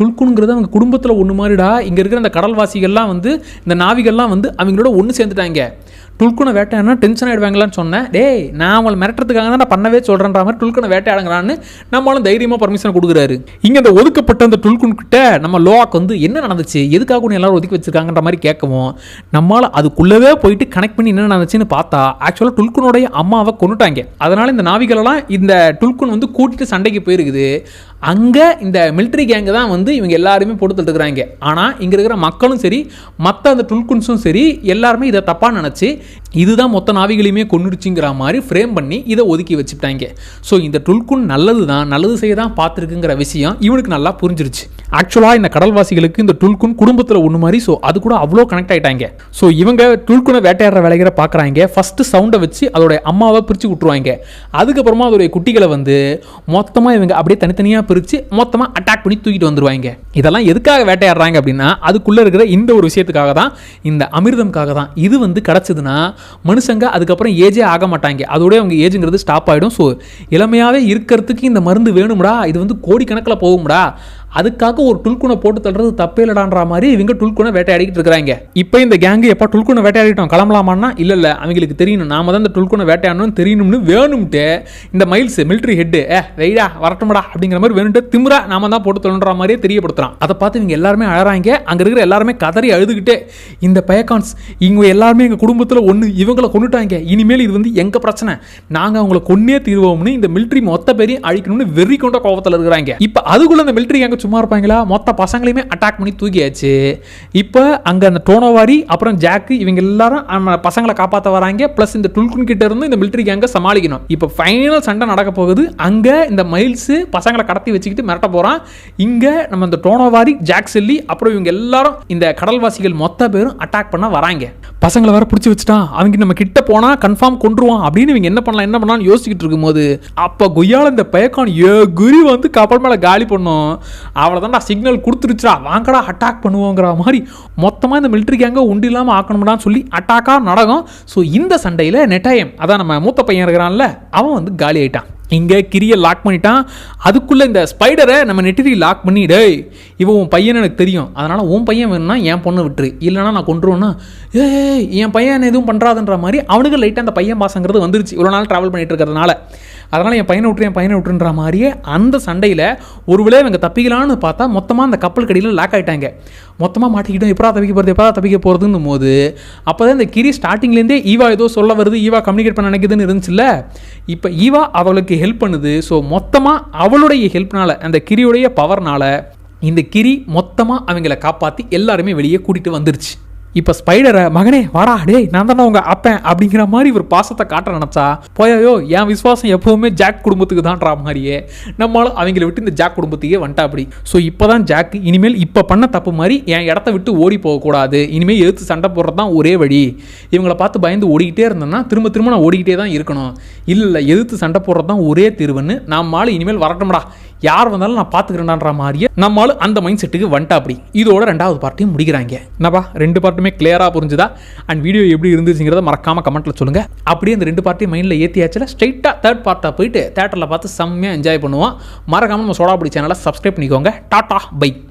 டுல்குனுங்கிறது அவங்க குடும்பத்தில் ஒன்று மாதிரிடா இங்கே இருக்கிற அந்த கடல்வாசிகள்லாம் வந்து இந்த நாவிகள்லாம் வந்து அவங்களோட ஒன்று சேர்ந்துட்டாங்க. டுல்குனை வேட்டையாடினா டென்ஷன் ஆகிடுவாங்களான்னு சொன்னேன். டேய் நான் அவங்களை மிரட்டுறதுக்காக தான் நான் பண்ணவே சொல்கிறேன்ற மாதிரி டுல்குனை வேட்டையாடுங்கிறான்னு நம்மளும் தைரியமாக பர்மிஷன் கொடுக்குறாரு. இங்கே இந்த ஒதுக்கப்பட்ட அந்த டுல்குன் கிட்ட நம்ம லோவாக்கு வந்து என்ன நடந்துச்சு? எதுக்காக உன்னை எல்லாரும் ஒதுக்கி வச்சிருக்காங்கன்ற மாதிரி கேட்கவும் நம்மளால் அதுக்குள்ளவே போயிட்டு கனெக்ட் பண்ணி என்ன நடந்துச்சுன்னு பார்த்தா ஆக்சுவலாக டுல்குனுடைய அம்மாவை கொண்டுட்டாங்க அதனால் இந்த நாவிகளெல்லாம் இந்த டுல்குன் வந்து கூட்டிட்டு சண்டைக்கு போயிருக்குது. அங்கே இந்த மிலிட்ரி கேங்கு தான் வந்து இவங்க எல்லாருமே போட்டு ஆனால் இங்கே இருக்கிற மக்களும் சரி மற்ற அந்த டுல்குன்ஸும் சரி எல்லாருமே இதை தப்பாக நினச்சி இதுதான் மொத்த நாவிகளையுமே கொண்டுடுச்சுங்கிற மாதிரி ஃப்ரேம் பண்ணி இதை ஒதுக்கி வச்சுட்டாங்க. ஸோ இந்த டுல்குன் நல்லது தான் நல்லது செய்ய தான் பார்த்துருக்குங்கிற விஷயம் இவனுக்கு நல்லா புரிஞ்சிருச்சு. ஆக்சுவலாக இந்த கடல்வாசிகளுக்கு இந்த டுல்குன் குடும்பத்தில் ஒன்று மாதிரி ஸோ அது கூட அவ்வளோ கனெக்ட் ஆகிட்டாங்க ஸோ இவங்க டுல்குனை வேட்டையாடுற வேலைகளை பார்க்குறாங்க. ஃபஸ்ட்டு சவுண்டை வச்சு அதோட அம்மாவை பிரித்து விட்ருவாங்க அதுக்கப்புறமா அதோடைய குட்டிகளை வந்து மொத்தமாக இவங்க அப்படியே தனித்தனியாக பிரித்து மொத்தமாக அட்டாக் பண்ணி தூக்கிட்டு வந்துருவாங்க இதெல்லாம் எதுக்காக வேட்டையாடுறாங்க அப்படின்னா அதுக்குள்ளே இருக்கிற இந்த ஒரு விஷயத்துக்காக தான் இந்த அமிர்தம்காக தான். இது வந்து கிடச்சிதுன்னா மனுஷங்க அதுக்கப்புறம் ஏஜே ஆக மாட்டாங்க அதோட அவங்க ஏஜுங்கிறது ஸ்டாப் ஆகிடும் ஸோ இளமையாகவே இருக்கிறதுக்கு இந்த மருந்து வேணும்டா. இது வந்து கோடிக்கணக்கில் போகும்டா. அதுக்காக ஒரு டுல்குனை போட்டு தள்ளுறது தப்பே இல்லடான்ற மாதிரி இவங்க டுல்குனை வேட்டையாடிக்கிட்டு இருக்கிறாங்க. இப்போ இந்த கேங்கு எப்போ டுல்குனை வேட்டையாடிட்டோம்? கிளம்பலாமான்னா? இல்லை இல்லை. அவங்களுக்கு தெரியணும். நாம தான் இந்த டுல்குனை வேட்டையாடணும்னு தெரியணும்னு வேணும்ட்டு இந்த மைல்ஸ் மிலிட்ரி ஹெட்டு ஏ வெயிடா வரட்டும்டா அப்படிங்கிற மாதிரி வேணும்ட்டு திமிரா நாம தான் போட்டு தள்ளுன்ற மாதிரியே தெரியப்படுத்துறான். அதை பார்த்து இவங்க எல்லாருமே அழறாங்க. அங்கே இருக்கிற எல்லாருமே கதறி அழுதுகிட்டே இந்த பயக்கான்ஸ் இவங்க எல்லாருமே எங்கள் குடும்பத்தில் ஒன்று இவங்களை கொண்டுட்டாங்க இனிமேல் இது வந்து எங்கள் பிரச்சனை? நாங்கள் அவங்களை கொன்னே தீர்வோம்னு இந்த மிலிட்ரி மொத்த பேரையும் அழிக்கணும்னு வெறி கொண்ட கோபத்தில் இருக்கிறாங்க. இப்போ அதுக்குள்ள அந்த மிலிட்ரி எங்க சும்மா இருப்பாங்களா? மொத்த பசங்களையுமே அட்டாக் பண்ணி தூக்கியாச்சு. இப்போ அங்கே அந்த டோனோவாரி அப்புறம் ஜாக்கு இவங்க எல்லாரும் நம்ம பசங்களை காப்பாற்ற வராங்க. ப்ளஸ் இந்த டுல்குன் கிட்ட இருந்து இந்த மிலிட்டரி கேங்கை சமாளிக்கணும். இப்போ ஃபைனல் சண்டை நடக்க போகுது. அங்கே இந்த மைல்ஸு பசங்களை கடத்தி வச்சுக்கிட்டு மிரட்ட போகிறான் இங்கே நம்ம இந்த டோனோவாரி ஜாக் செல்லி அப்புறம் இவங்க எல்லாரும் இந்த கடல்வாசிகள் மொத்த பேரும் அட்டாக் பண்ண வராங்க. பசங்களை வேற பிடிச்சி வச்சுட்டான். அவங்க நம்ம கிட்ட போனால் கன்ஃபார்ம் கொண்டுருவான் அப்படின்னு இவங்க என்ன பண்ணலாம் என்ன பண்ணலாம்னு யோசிச்சுக்கிட்டு இருக்கும்போது அப்போ கொய்யால இந்த பயக்கான் ஏ குரு வந்து கப்பல் மேலே காலி பண்ணும். அவ்வளோதான்டா சிக்னல் கொடுத்துருச்சுடா வாங்கடா அட்டாக் பண்ணுவோங்கிற மாதிரி மொத்தமாக இந்த மிலிட்ரி கேங்கை உண்டு இல்லாமல் ஆக்கணும்டான்னு சொல்லி அட்டாக்காக நடக்கும். ஸோ இந்த சண்டையில் நெட்டாயம் அதான் நம்ம மூத்த பையன் இருக்கிறான்ல அவன் வந்து காலி ஆயிட்டான். இங்கே கிரியை லாக் பண்ணிட்டான். அதுக்குள்ளே இந்த ஸ்பைடரை நம்ம நெட்டிரி லாக் பண்ணி டேய் இவன் உன் பையன் எனக்கு தெரியும். அதனால் உன் பையன் வேணும்னா என் பொண்ணை விட்டுரு. இல்லைனா நான் கொண்டுருவேன்னா ஏய் என் பையன் எதுவும் பண்ணுறாதுன்ற மாதிரி அவனுக்கு லைட்டாக அந்த பையன் பாசங்கிறது வந்துருச்சு. இவ்வளோ நாள் ட்ராவல் பண்ணிட்டு இருக்கிறதுனால. அதனால் என் பையனை விட்டுரு என் பையனை விட்டுன்ற மாதிரியே அந்த சண்டையில் ஒரு விளைவு இவங்க தப்பிக்கலான்னு பார்த்தா மொத்தமாக அந்த கப்பல் கடியில் லாக் ஆயிட்டாங்க. மொத்தமாக மாட்டிக்கிட்டோம் எப்படா தப்பிக்க போகிறது எப்படா தப்பிக்க போகிறதுன்னு போது அப்போ தான் இந்த கிரி ஸ்டார்டிங்லேருந்தே ஈவா ஏதோ சொல்ல வருது ஈவா கம்யூனிகேட் பண்ண நினைக்குதுன்னு இருந்துச்சுல்ல? இப்போ ஈவா அவளுக்கு ஹெல்ப் பண்ணுது. ஸோ மொத்தமாக அவளுடைய ஹெல்ப்னால் அந்த கிரியுடைய பவர்னால் இந்த கிரி மொத்தமாக அவங்கள காப்பாற்றி எல்லாருமே வெளியே கூட்டிகிட்டு வந்துருச்சு. இப்போ ஸ்பைடரை மகனே வாடா டேய் நான் தானே உங்க அப்பேன் அப்படிங்கிற மாதிரி இவர் பாசத்தை காட்ட நினச்சா போயோ என் விசுவாசம் எப்போவுமே ஜாக் குடும்பத்துக்கு தான்ன்ற மாதிரியே நம்மளும் அவங்கள விட்டு இந்த ஜாக் குடும்பத்துக்கே வந்துட்டா அப்படி. ஸோ இப்போ தான் ஜாக் இனிமேல் இப்போ பண்ண தப்பு மாதிரி என் இடத்த விட்டு ஓடி போகக்கூடாது இனிமேல் எதிர்த்து சண்டை போடுறது தான் ஒரே வழி. இவங்கள பார்த்து பயந்து ஓடிக்கிட்டே இருந்தேன்னா திரும்ப திரும்ப நான் ஓடிக்கிட்டே தான் இருக்கணும். இல்லை இல்லை எதிர்த்து சண்டை போடுறது தான் ஒரே தீர்வுன்னு நம்மளால இனிமேல் வரட்டும்டா. யார் வந்தாலும் நான் பார்த்துக்கிறேன்டான்ற மாதிரியே நம்மளும் அந்த மைண்ட் செட்டுக்கு வந்துட்டா அப்படி. இதோட ரெண்டாவது பார்ட்டியும் முடிக்கிறாங்க. என்னப்பா? ரெண்டு பார்ட்டுமே கிளியராக புரிஞ்சுதா? அண்ட் வீடியோ எப்படி இருந்துச்சுங்கிறத மறக்காம கமெண்ட்ல சொல்லுங்க. அப்படியே அந்த ரெண்டு பார்ட்டியும் மைண்டில் ஏற்றியாச்சுல ஸ்ட்ரைட்டாக தேர்ட் பார்ட்டாக போயிட்டு தேட்டரில் பார்த்து செம்மையாக என்ஜாய் பண்ணுவோம். மறக்காம நம்ம சோடாபுடி சேனலை சப்ஸ்கிரைப் பண்ணிக்கோங்க. Tata bye